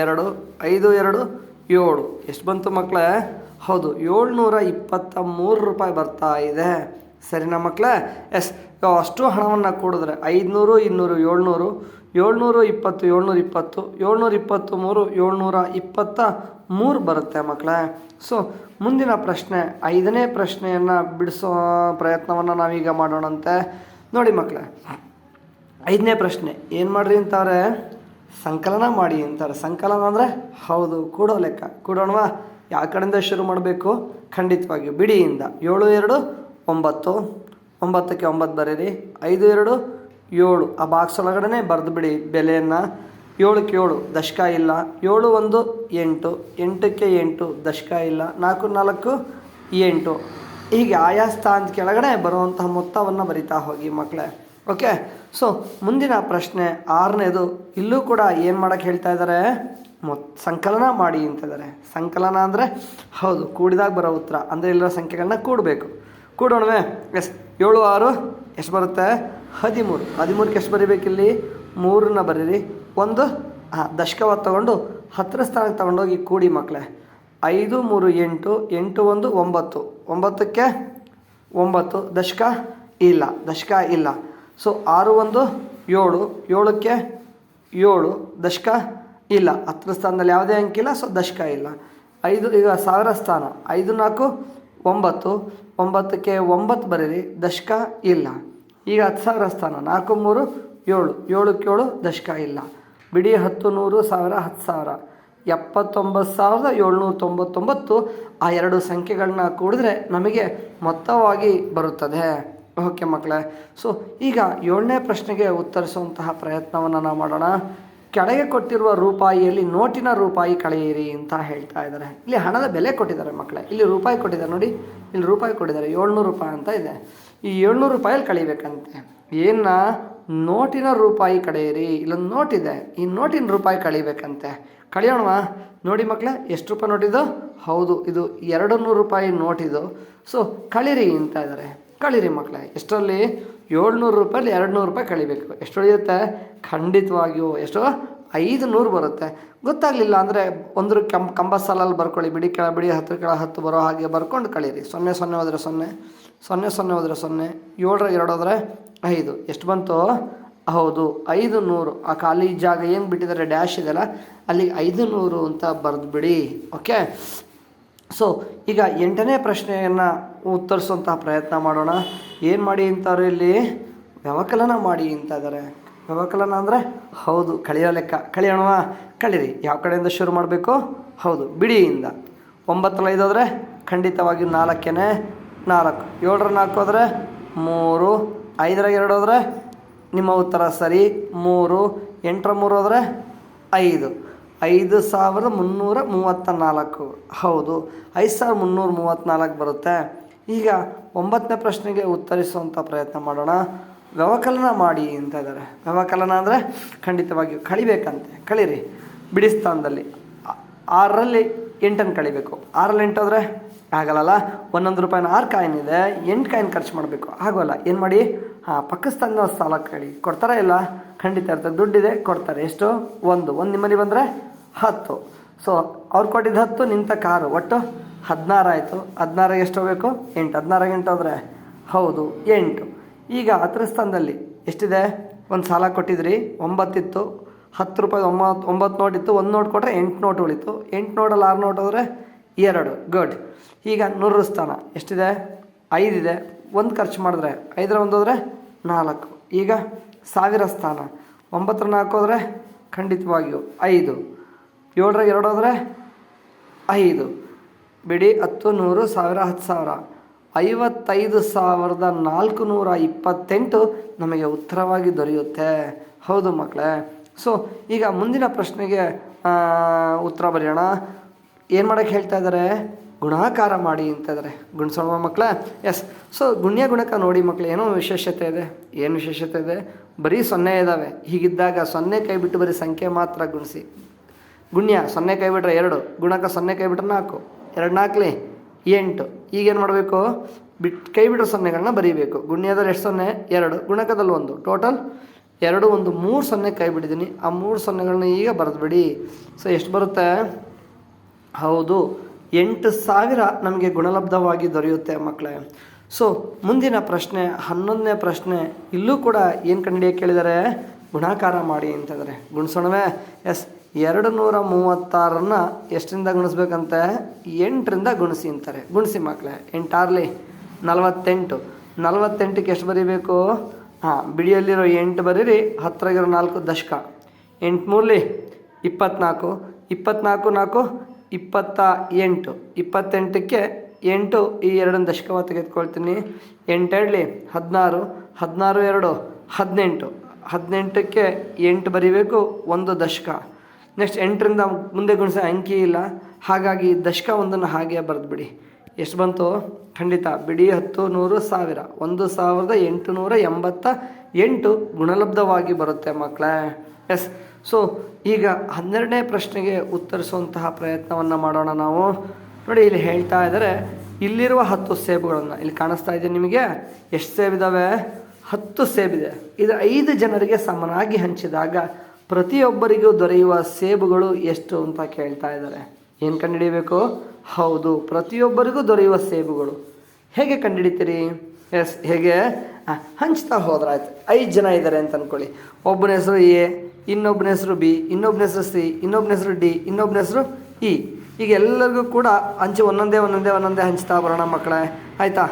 [SPEAKER 1] ಎರಡು, ಐದು, ಎರಡು, ಏಳು. ಎಷ್ಟು ಬಂತು ಮಕ್ಕಳೇ ಹೌದು, ಏಳ್ನೂರ ಇಪ್ಪತ್ತ ಮೂರು ರೂಪಾಯಿ ಬರ್ತಾ ಇದೆ. ಸರಿನಾ ಮಕ್ಕಳೇ ಎಸ್ ಅಷ್ಟು ಹಣವನ್ನು ಕೂಡಿದ್ರೆ ಐದುನೂರು, ಇನ್ನೂರು, ಏಳ್ನೂರು ಏಳ್ನೂರು ಇಪ್ಪತ್ತು, ಏಳ್ನೂರ ಇಪ್ಪತ್ತು ಏಳ್ನೂರ ಇಪ್ಪತ್ತು ಮೂರು ಏಳ್ನೂರ ಇಪ್ಪತ್ತ ಮೂರು ಬರುತ್ತೆ ಮಕ್ಕಳೇ ಸೊ, ಮುಂದಿನ ಪ್ರಶ್ನೆ, ಐದನೇ ಪ್ರಶ್ನೆಯನ್ನು ಬಿಡಿಸೋ ಪ್ರಯತ್ನವನ್ನು ನಾವೀಗ ಮಾಡೋಣಂತೆ. ನೋಡಿ ಮಕ್ಕಳೇ ಐದನೇ ಪ್ರಶ್ನೆ, ಏನು ಮಾಡ್ರಿ ಅಂತಾರೆ? ಸಂಕಲನ ಮಾಡಿ ಅಂತಾರೆ. ಸಂಕಲನ ಅಂದರೆ ಹೌದು, ಕೂಡೋ ಲೆಕ್ಕ. ಕೂಡೋಣವಾ? ಯಾವ ಕಡೆಯಿಂದ ಶುರು ಮಾಡಬೇಕು? ಖಂಡಿತವಾಗಿ ಬಿಡಿಯಿಂದ. ಏಳು, ಎರಡು, ಒಂಬತ್ತು. ಒಂಬತ್ತಕ್ಕೆ ಒಂಬತ್ತು ಬರೀರಿ. ಐದು, ಎರಡು, ಏಳು. ಆ ಬಾಕ್ಸ್ ಒಳಗಡೆ ಬರೆದು ಬಿಡಿ ಬೆಲೆಯನ್ನು. ಏಳಕ್ಕೆ ಏಳು, ದಶಕ ಇಲ್ಲ. ಏಳು, ಒಂದು, ಎಂಟು. ಎಂಟಕ್ಕೆ ಎಂಟು, ದಶಕ ಇಲ್ಲ. ನಾಲ್ಕು ನಾಲ್ಕು, ಎಂಟು. ಹೀಗೆ ಆಯಾ ಸ್ಥಾನದ ಕೆಳಗಡೆ ಬರುವಂತಹ ಮೊತ್ತವನ್ನು ಬರಿತಾ ಹೋಗಿ ಮಕ್ಕಳೇ ಓಕೆ ಸೊ ಮುಂದಿನ ಪ್ರಶ್ನೆ ಆರನೇದು, ಇಲ್ಲೂ ಕೂಡ ಏನು ಮಾಡೋಕ್ಕೆ ಹೇಳ್ತಾ ಇದ್ದಾರೆ ಸಂಕಲನ ಮಾಡಿ ಅಂತಿದ್ದಾರೆ ಸಂಕಲನ ಅಂದರೆ, ಹೌದು, ಕೂಡಿದಾಗ ಬರೋ ಉತ್ತರ, ಅಂದರೆ ಇಲ್ಲಿರೋ ಸಂಖ್ಯೆಗಳನ್ನ ಕೂಡಬೇಕು. ಕೂಡೋಣವೇ. ಎಸ್ ಏಳು, ಆರು, ಎಷ್ಟು ಬರುತ್ತೆ? ಹದಿಮೂರು. ಹದಿಮೂರಕ್ಕೆ ಎಷ್ಟು ಬರೀಬೇಕಿಲ್ಲಿ ಮೂರನ್ನ ಬರೀರಿ. ಒಂದು ಹಾಂ ದಶಕವಾದ ತಗೊಂಡು ಹತ್ತಿರ ಸ್ಥಾನಕ್ಕೆ ತೊಗೊಂಡೋಗಿ ಕೂಡಿ ಮಕ್ಕಳೇ ಐದು, ಮೂರು, ಎಂಟು ಎಂಟು, ಒಂದು, ಒಂಬತ್ತು. ಒಂಬತ್ತಕ್ಕೆ ಒಂಬತ್ತು. ದಶಕ ಇಲ್ಲ ದಶಕ ಇಲ್ಲ. ಸೊ ಆರು ಒಂದು, ಏಳು. ಏಳಕ್ಕೆ ಏಳು, ದಶಕ ಇಲ್ಲ. ಹತ್ತರ ಸ್ಥಾನದಲ್ಲಿ ಯಾವುದೇ ಅಂಕಿ ಇಲ್ಲ ಸೊ ದಶಕ ಇಲ್ಲ. ಐದು, ಈಗ ಸಾವಿರ ಸ್ಥಾನ. ಐದು, ನಾಲ್ಕು, ಒಂಬತ್ತು. ಒಂಬತ್ತಕ್ಕೆ ಒಂಬತ್ತು ಬರೀರಿ, ದಶಕ ಇಲ್ಲ. ಈಗ ಹತ್ತು ಸಾವಿರ ಸ್ಥಾನ. ನಾಲ್ಕು, ಮೂರು, ಏಳು. ಏಳಕ್ಕೆ ಏಳು, ದಶಕ ಇಲ್ಲ. ಬಿಡಿ ಹತ್ತು, ನೂರು, ಸಾವಿರ, ಹತ್ತು ಸಾವಿರ. ಎಪ್ಪತ್ತೊಂಬತ್ತು ಸಾವಿರದ ಏಳ್ನೂರ ತೊಂಬತ್ತೊಂಬತ್ತು ಆ ಎರಡು ಸಂಖ್ಯೆಗಳನ್ನ ಕೂಡಿದ್ರೆ ನಮಗೆ ಮೊತ್ತವಾಗಿ ಬರುತ್ತದೆ. ಓಕೆ ಮಕ್ಕಳೇ. ಸೊ ಈಗ ಏಳನೇ ಪ್ರಶ್ನೆಗೆ ಉತ್ತರಿಸುವಂತಹ ಪ್ರಯತ್ನವನ್ನು ನಾವು ಮಾಡೋಣ. ಕೆಳಗೆ ಕೊಟ್ಟಿರುವ ರೂಪಾಯಿಯಲ್ಲಿ ನೋಟಿನ ರೂಪಾಯಿ ಕಳೆಯಿರಿ ಅಂತ ಹೇಳ್ತಾ ಇದ್ದಾರೆ. ಇಲ್ಲಿ ಹಣದ ಬೆಲೆ ಕೊಟ್ಟಿದ್ದಾರೆ ಮಕ್ಕಳೇ. ಇಲ್ಲಿ ರೂಪಾಯಿ ಕೊಟ್ಟಿದ್ದಾರೆ ನೋಡಿ. ಇಲ್ಲಿ ರೂಪಾಯಿ ಕೊಟ್ಟಿದ್ದಾರೆ. ಏಳ್ನೂರು ರೂಪಾಯಿ ಅಂತ ಇದೆ. ಈ ಏಳ್ನೂರು ರೂಪಾಯಲ್ಲಿ ಕಳಿಬೇಕಂತೆ. ಏನ ನೋಟಿನ ರೂಪಾಯಿ ಕಳೆಯಿರಿ. ಇಲ್ಲೊಂದು ನೋಟ್ ಇದೆ. ಈ ನೋಟಿನ ರೂಪಾಯಿ ಕಳಿಬೇಕಂತೆ. ಕಳೆಯೋಣವಾ. ನೋಡಿ ಮಕ್ಕಳೇ, ಎಷ್ಟು ರೂಪಾಯಿ ನೋಟಿದು ಹೌದು, ಇದು ಎರಡು ನೂರು ರೂಪಾಯಿ ನೋಟಿದು ಸೊ ಕಳಿರಿ ಅಂತ ಇದ್ದಾರೆ. ಕಳಿರಿ ಮಕ್ಕಳೇ ಎಷ್ಟರಲ್ಲಿ? ಏಳ್ನೂರು ರೂಪಾಯಲ್ಲಿ ಎರಡು ನೂರು ರೂಪಾಯಿ ಕಳಿಬೇಕು. ಎಷ್ಟು ಉಳಿಯುತ್ತೆ ಖಂಡಿತವಾಗಿಯೂ ಎಷ್ಟು? ಐದು ನೂರು ಬರುತ್ತೆ. ಗೊತ್ತಾಗಲಿಲ್ಲ ಅಂದರೆ ಒಂದ್ರ ಕೆಂಪ್ ಕಂಬ ಸಾಲಲ್ಲಿ ಬರ್ಕೊಳ್ಳಿ. ಬಿಡಿ ಕೆಳ, ಬಿಡಿ ಹತ್ತು, ಕೆಳ, ಹತ್ತು ಬರೋ ಹಾಗೆ ಬರ್ಕೊಂಡು ಕಳೀರಿ. ಸೊನ್ನೆ ಸೊನ್ನೆ ಹೋದರೆ ಸೊನ್ನೆ ಸೊನ್ನೆ ಸೊನ್ನೆ ಹೋದರೆ ಸೊನ್ನೆ, ಏಳರ ಎರಡು ಹೋದರೆ ಐದು. ಎಷ್ಟು ಬಂತು? ಹೌದು ಐದು ನೂರು ಆ ಖಾಲಿ ಜಾಗ ಏನು ಬಿಟ್ಟಿದ್ದಾರೆ? ಡ್ಯಾಶ್ ಇದೆಯಲ್ಲ ಅಲ್ಲಿಗೆ ಐದು ನೂರು ಅಂತ ಬರೆದ್ಬಿಡಿ ಓಕೆ? ಸೊ ಈಗ ಎಂಟನೇ ಪ್ರಶ್ನೆಯನ್ನು ಉತ್ತರಿಸುವಂತಹ ಪ್ರಯತ್ನ ಮಾಡೋಣ. ಏನು ಮಾಡಿ ಅಂತಾರೆ ಇಲ್ಲಿ? ವ್ಯವಕಲನ ಮಾಡಿ ಅಂತ ಇದ್ದಾರೆ ವ್ಯವಕಲನ ಅಂದರೆ ಹೌದು, ಕಳೆಯೋ ಲೆಕ್ಕ. ಕಳಿಯೋಣವಾ? ಕಳೀರಿ. ಯಾವ ಕಡೆಯಿಂದ ಶುರು ಮಾಡಬೇಕು? ಹೌದು, ಬಿಡಿಯಿಂದ. ಒಂಬತ್ತರ ಐದು ಹೋದರೆ ಖಂಡಿತವಾಗಿ ನಾಲ್ಕೇನೆ? ನಾಲ್ಕು. ಏಳರ ನಾಲ್ಕು ಆದರೆ ಮೂರು. ಐದರ ಎರಡು ಆದರೆ ನಿಮ್ಮ ಉತ್ತರ ಸರಿ. ಮೂರು. ಎಂಟರ ಮೂರು ಹೋದರೆ ಐದು. ಐದು ಸಾವಿರದ ಮುನ್ನೂರ ಮೂವತ್ತ ನಾಲ್ಕು. ಹೌದು, ಐದು ಸಾವಿರದ ಮುನ್ನೂರ ಮೂವತ್ತ್ನಾಲ್ಕು ಬರುತ್ತೆ. ಈಗ ಒಂಬತ್ತನೇ ಪ್ರಶ್ನೆಗೆ ಉತ್ತರಿಸುವಂಥ ಪ್ರಯತ್ನ ಮಾಡೋಣ. ವ್ಯವಕಲನ ಮಾಡಿ ಅಂತ ಇದ್ದಾರೆ. ವ್ಯವಕಲನ ಅಂದರೆ ಖಂಡಿತವಾಗಿಯೂ ಕಳಿಬೇಕಂತೆ. ಕಳೀರಿ. ಬಿಡಿ ಸ್ಥಾನದಲ್ಲಿ. ಆರರಲ್ಲಿ ಎಂಟನ್ನು ಕಳಿಬೇಕು. ಆರಲ್ಲಿ ಎಂಟು ಆದರೆ ಆಗಲ್ಲಲ್ಲ? ಒಂದೊಂದು ರೂಪಾಯಿನ ಆರು ಕಾಯಿನ್ ಇದೆ. ಎಂಟು ಕಾಯಿನ್ ಖರ್ಚು ಮಾಡಬೇಕು. ಆಗೋಲ್ಲ. ಏನು ಮಾಡಿ? ಹಾಂ ಪಾಕಿಸ್ತಾನದ ಸಾಲ ಕಳಿ. ಕೊಡ್ತಾರಾ ಇಲ್ಲ? ಖಂಡಿತ ಇರ್ತದೆ ದುಡ್ಡಿದೆ, ಕೊಡ್ತಾರೆ. ಎಷ್ಟು? ಒಂದು. ಒಂದು ನಿಮ್ಮಲ್ಲಿ ಬಂದರೆ ಹತ್ತು. ಸೊ ಅವ್ರು ಕೊಟ್ಟಿದ್ದು ಹತ್ತು, ನಿಂತ ಕಾರು. ಒಟ್ಟು ಹದಿನಾರು ಆಯಿತು. ಹದಿನಾರಿಗೆ ಎಷ್ಟು ಹೋಗಬೇಕು? ಎಂಟು. ಹದಿನಾರಾಗ ಎಂಟು ಆದರೆ ಹೌದು, ಎಂಟು. ಈಗ ಹತ್ತರ ಸ್ಥಾನದಲ್ಲಿ ಎಷ್ಟಿದೆ? ಒಂದು ಸಾಲ ಕೊಟ್ಟಿದ್ರಿ ಒಂಬತ್ತಿತ್ತು ಹತ್ತು ರೂಪಾಯಿ ಒಂಬತ್ತು ಒಂಬತ್ತು ನೋಟ್ ಇತ್ತು. ಒಂದು ನೋಟ್ ಕೊಟ್ಟರೆ ಎಂಟು ನೋಟ್ ಉಳಿತು. ಎಂಟು ನೋಟಲ್ಲಿ ಆರು ನೋಟ್ ಹೋದರೆ ಎರಡು. ಗುಡ್ ಈಗ ನೂರ ಸ್ಥಾನ. ಎಷ್ಟಿದೆ? ಐದಿದೆ ಒಂದು ಖರ್ಚು ಮಾಡಿದ್ರೆ ಐದರ ಒಂದು ಹೋದರೆ ನಾಲ್ಕು. ಈಗ ಸಾವಿರ ಸ್ಥಾನ. ಒಂಬತ್ತರ ನಾಲ್ಕು ಹೋದರೆ ಖಂಡಿತವಾಗಿಯೂ ಐದು. ಏಳರ ಎರಡು ಆದರೆ ಐದು. ಬಿಡಿ ಹತ್ತು ನೂರು ಸಾವಿರ, ಹತ್ತು ಸಾವಿರ. ಐವತ್ತೈದು ಸಾವಿರದ ನಾಲ್ಕು ನೂರ ಇಪ್ಪತ್ತೆಂಟು ನಮಗೆ ಉತ್ತರವಾಗಿ ದೊರೆಯುತ್ತೆ. ಹೌದು ಮಕ್ಕಳೇ. ಸೊ ಈಗ ಮುಂದಿನ ಪ್ರಶ್ನೆಗೆ ಉತ್ತರ ಬರೆಯೋಣ. ಏನು ಮಾಡೋಕ್ಕೆ ಹೇಳ್ತಾ ಇದ್ದಾರೆ ಗುಣಾಕಾರ ಮಾಡಿ ಅಂತ ಇದ್ದಾರೆ ಗುಣಿಸೋಣ ಮಕ್ಕಳೇ? ಎಸ್ ಸೊ ಗುಣ್ಯ ಗುಣಕ ನೋಡಿ ಮಕ್ಕಳು, ಏನೋ ವಿಶೇಷತೆ ಇದೆ. ಏನು ವಿಶೇಷತೆ ಇದೆ? ಬರೀ ಸೊನ್ನೆ ಇದ್ದಾವೆ ಹೀಗಿದ್ದಾಗ ಸೊನ್ನೆ ಕೈ ಬಿಟ್ಟು ಬರೀ ಸಂಖ್ಯೆ ಮಾತ್ರ ಗುಣಿಸಿ. ಗುಣ್ಯ, ಸೊನ್ನೆ ಕೈ ಬಿಟ್ರೆ ಎರಡು, ಗುಣಕ ಸೊನ್ನೆ ಕೈ ಬಿಟ್ರೆ ನಾಲ್ಕು. ಎರಡು ನಾಲ್ಕಲಿ, ಎಂಟು. ಈಗೇನು ಮಾಡಬೇಕು? ಬಿಟ್, ಕೈ ಬಿಟ್ಟರೆ ಸೊನ್ನೆಗಳನ್ನ ಬರೀಬೇಕು. ಗುಣ್ಯದಲ್ಲಿ ಎಷ್ಟು ಸೊನ್ನೆ? ಎರಡು. ಗುಣಕದಲ್ಲಿ ಒಂದು. ಟೋಟಲ್ ಎರಡು, ಒಂದು, ಮೂರು ಸೊನ್ನೆ ಕೈ ಬಿಟ್ಟಿದ್ದೀನಿ. ಆ ಮೂರು ಸೊನ್ನೆಗಳನ್ನ ಈಗ ಬರೆದ್ಬಿಡಿ. ಸೊ ಎಷ್ಟು ಬರುತ್ತೆ? ಹೌದು, ಎಂಟು ಸಾವಿರ ನಮಗೆ ಗುಣಲಬ್ಧವಾಗಿ ದೊರೆಯುತ್ತೆ ಮಕ್ಕಳೇ ಸೊ ಮುಂದಿನ ಪ್ರಶ್ನೆ, ಹನ್ನೊಂದನೇ ಪ್ರಶ್ನೆ. ಇಲ್ಲೂ ಕೂಡ ಏನು ಕಂಡುಹಿಡಿಯಕ್ಕೆ ಕೇಳಿದ್ದಾರೆ ಗುಣಾಕಾರ ಮಾಡಿ ಅಂತಂದರೆ ಗುಣಸೋಣವೇ? ಎಸ್ ಎರಡು ನೂರ ಮೂವತ್ತಾರನ್ನ ಎಷ್ಟರಿಂದ ಗುಣಿಸ್ಬೇಕಂತೆ? ಎಂಟರಿಂದ ಗುಣಿಸಿ ಅಂತಾರೆ. ಗುಣಿಸಿ ಮಕ್ಕಳೇ ಎಂಟಾರ್ಲಿ? ನಲವತ್ತೆಂಟು. ನಲವತ್ತೆಂಟಕ್ಕೆ ಎಷ್ಟು ಬರೀಬೇಕು? ಹಾಂ ಬಿಡಿಯಲ್ಲಿರೋ ಎಂಟು ಬರೀರಿ ಹತ್ತಿರಗಿರೋ ನಾಲ್ಕು ದಶಕ. ಎಂಟು ಮೂರಲಿ ಇಪ್ಪತ್ನಾಲ್ಕು. ಇಪ್ಪತ್ನಾಲ್ಕು, ನಾಲ್ಕು, ಇಪ್ಪತ್ತ ಎಂಟು. ಇಪ್ಪತ್ತೆಂಟಕ್ಕೆ ಎಂಟು ಈ ಎರಡನ್ನು ದಶಕವ ತೆಗೆದುಕೊಳ್ತೀನಿ. ಎಂಟೆರಡಲಿ ಹದಿನಾರು. ಹದಿನಾರು, ಎರಡು. ಹದಿನೆಂಟು. ಹದಿನೆಂಟಕ್ಕೆ ಎಂಟು ಬರೀಬೇಕು, ಒಂದು ದಶಕ. ನೆಕ್ಸ್ಟ್ ಎಂಟರಿಂದ ಮುಂದೆ ಗುಣಿಸ ಅಂಕಿ ಇಲ್ಲ. ಹಾಗಾಗಿ ದಶಕ ಒಂದನ್ನು ಹಾಗೆ ಬರೆದ್ಬಿಡಿ. ಎಷ್ಟು ಬಂತು? ಖಂಡಿತ ಬಿಡಿ ಹತ್ತು ನೂರು ಸಾವಿರ. ಒಂದು ಸಾವಿರದ ಎಂಟುನೂರ ಎಂಬತ್ತ ಎಂಟು ಗುಣಲಬ್ಧವಾಗಿ ಬರುತ್ತೆ ಮಕ್ಕಳೇ ಎಸ್ ಸೊ ಈಗ ಹನ್ನೆರಡನೇ ಪ್ರಶ್ನೆಗೆ ಉತ್ತರಿಸುವಂತಹ ಪ್ರಯತ್ನವನ್ನು ಮಾಡೋಣ ನಾವು. ನೋಡಿ, ಇಲ್ಲಿ ಹೇಳ್ತಾ ಇದ್ದಾರೆ ಇಲ್ಲಿರುವ ಹತ್ತು ಸೇಬುಗಳನ್ನು. ಇಲ್ಲಿ ಕಾಣಿಸ್ತಾ ಇದೆ ನಿಮಗೆ? ಎಷ್ಟು ಸೇಬಿದಾವೆ? ಹತ್ತು ಸೇಬಿದೆ. ಇದು ಐದು ಜನರಿಗೆ ಸಮನಾಗಿ ಹಂಚಿದಾಗ ಪ್ರತಿಯೊಬ್ಬರಿಗೂ ದೊರೆಯುವ ಸೇಬುಗಳು ಎಷ್ಟು ಅಂತ ಕೇಳ್ತಾ ಇದ್ದಾರೆ. ಏನು ಕಂಡುಹಿಡಿಯಬೇಕು ಹೌದು, ಪ್ರತಿಯೊಬ್ಬರಿಗೂ ದೊರೆಯುವ ಸೇಬುಗಳು. ಹೇಗೆ ಕಂಡುಹಿಡಿತೀರಿ? ಎಸ್, ಹೇಗೆ? ಹಂಚ್ತಾ ಹೋದ್ರಾಯ್ತು. ಐದು ಜನ ಇದ್ದಾರೆ ಅಂತ ಅಂದ್ಕೊಳ್ಳಿ ಒಬ್ಬನ ಹೆಸರು ಎ, ಇನ್ನೊಬ್ಬನ ಹೆಸರು ಬಿ, ಇನ್ನೊಬ್ಬನ ಹೆಸರು ಸಿ, ಇನ್ನೊಬ್ಬನ ಹೆಸರು ಡಿ, ಇನ್ನೊಬ್ಬನ ಹೆಸರು ಇ. ಈಗ ಎಲ್ಲರಿಗೂ ಕೂಡ ಹಂಚಿ ಒಂದೊಂದೇ ಒಂದೊಂದೇ ಒಂದೊಂದೇ ಹಂಚ್ತಾ ಬರೋಣ ಮಕ್ಕಳೇ. ಆಯಿತಾ?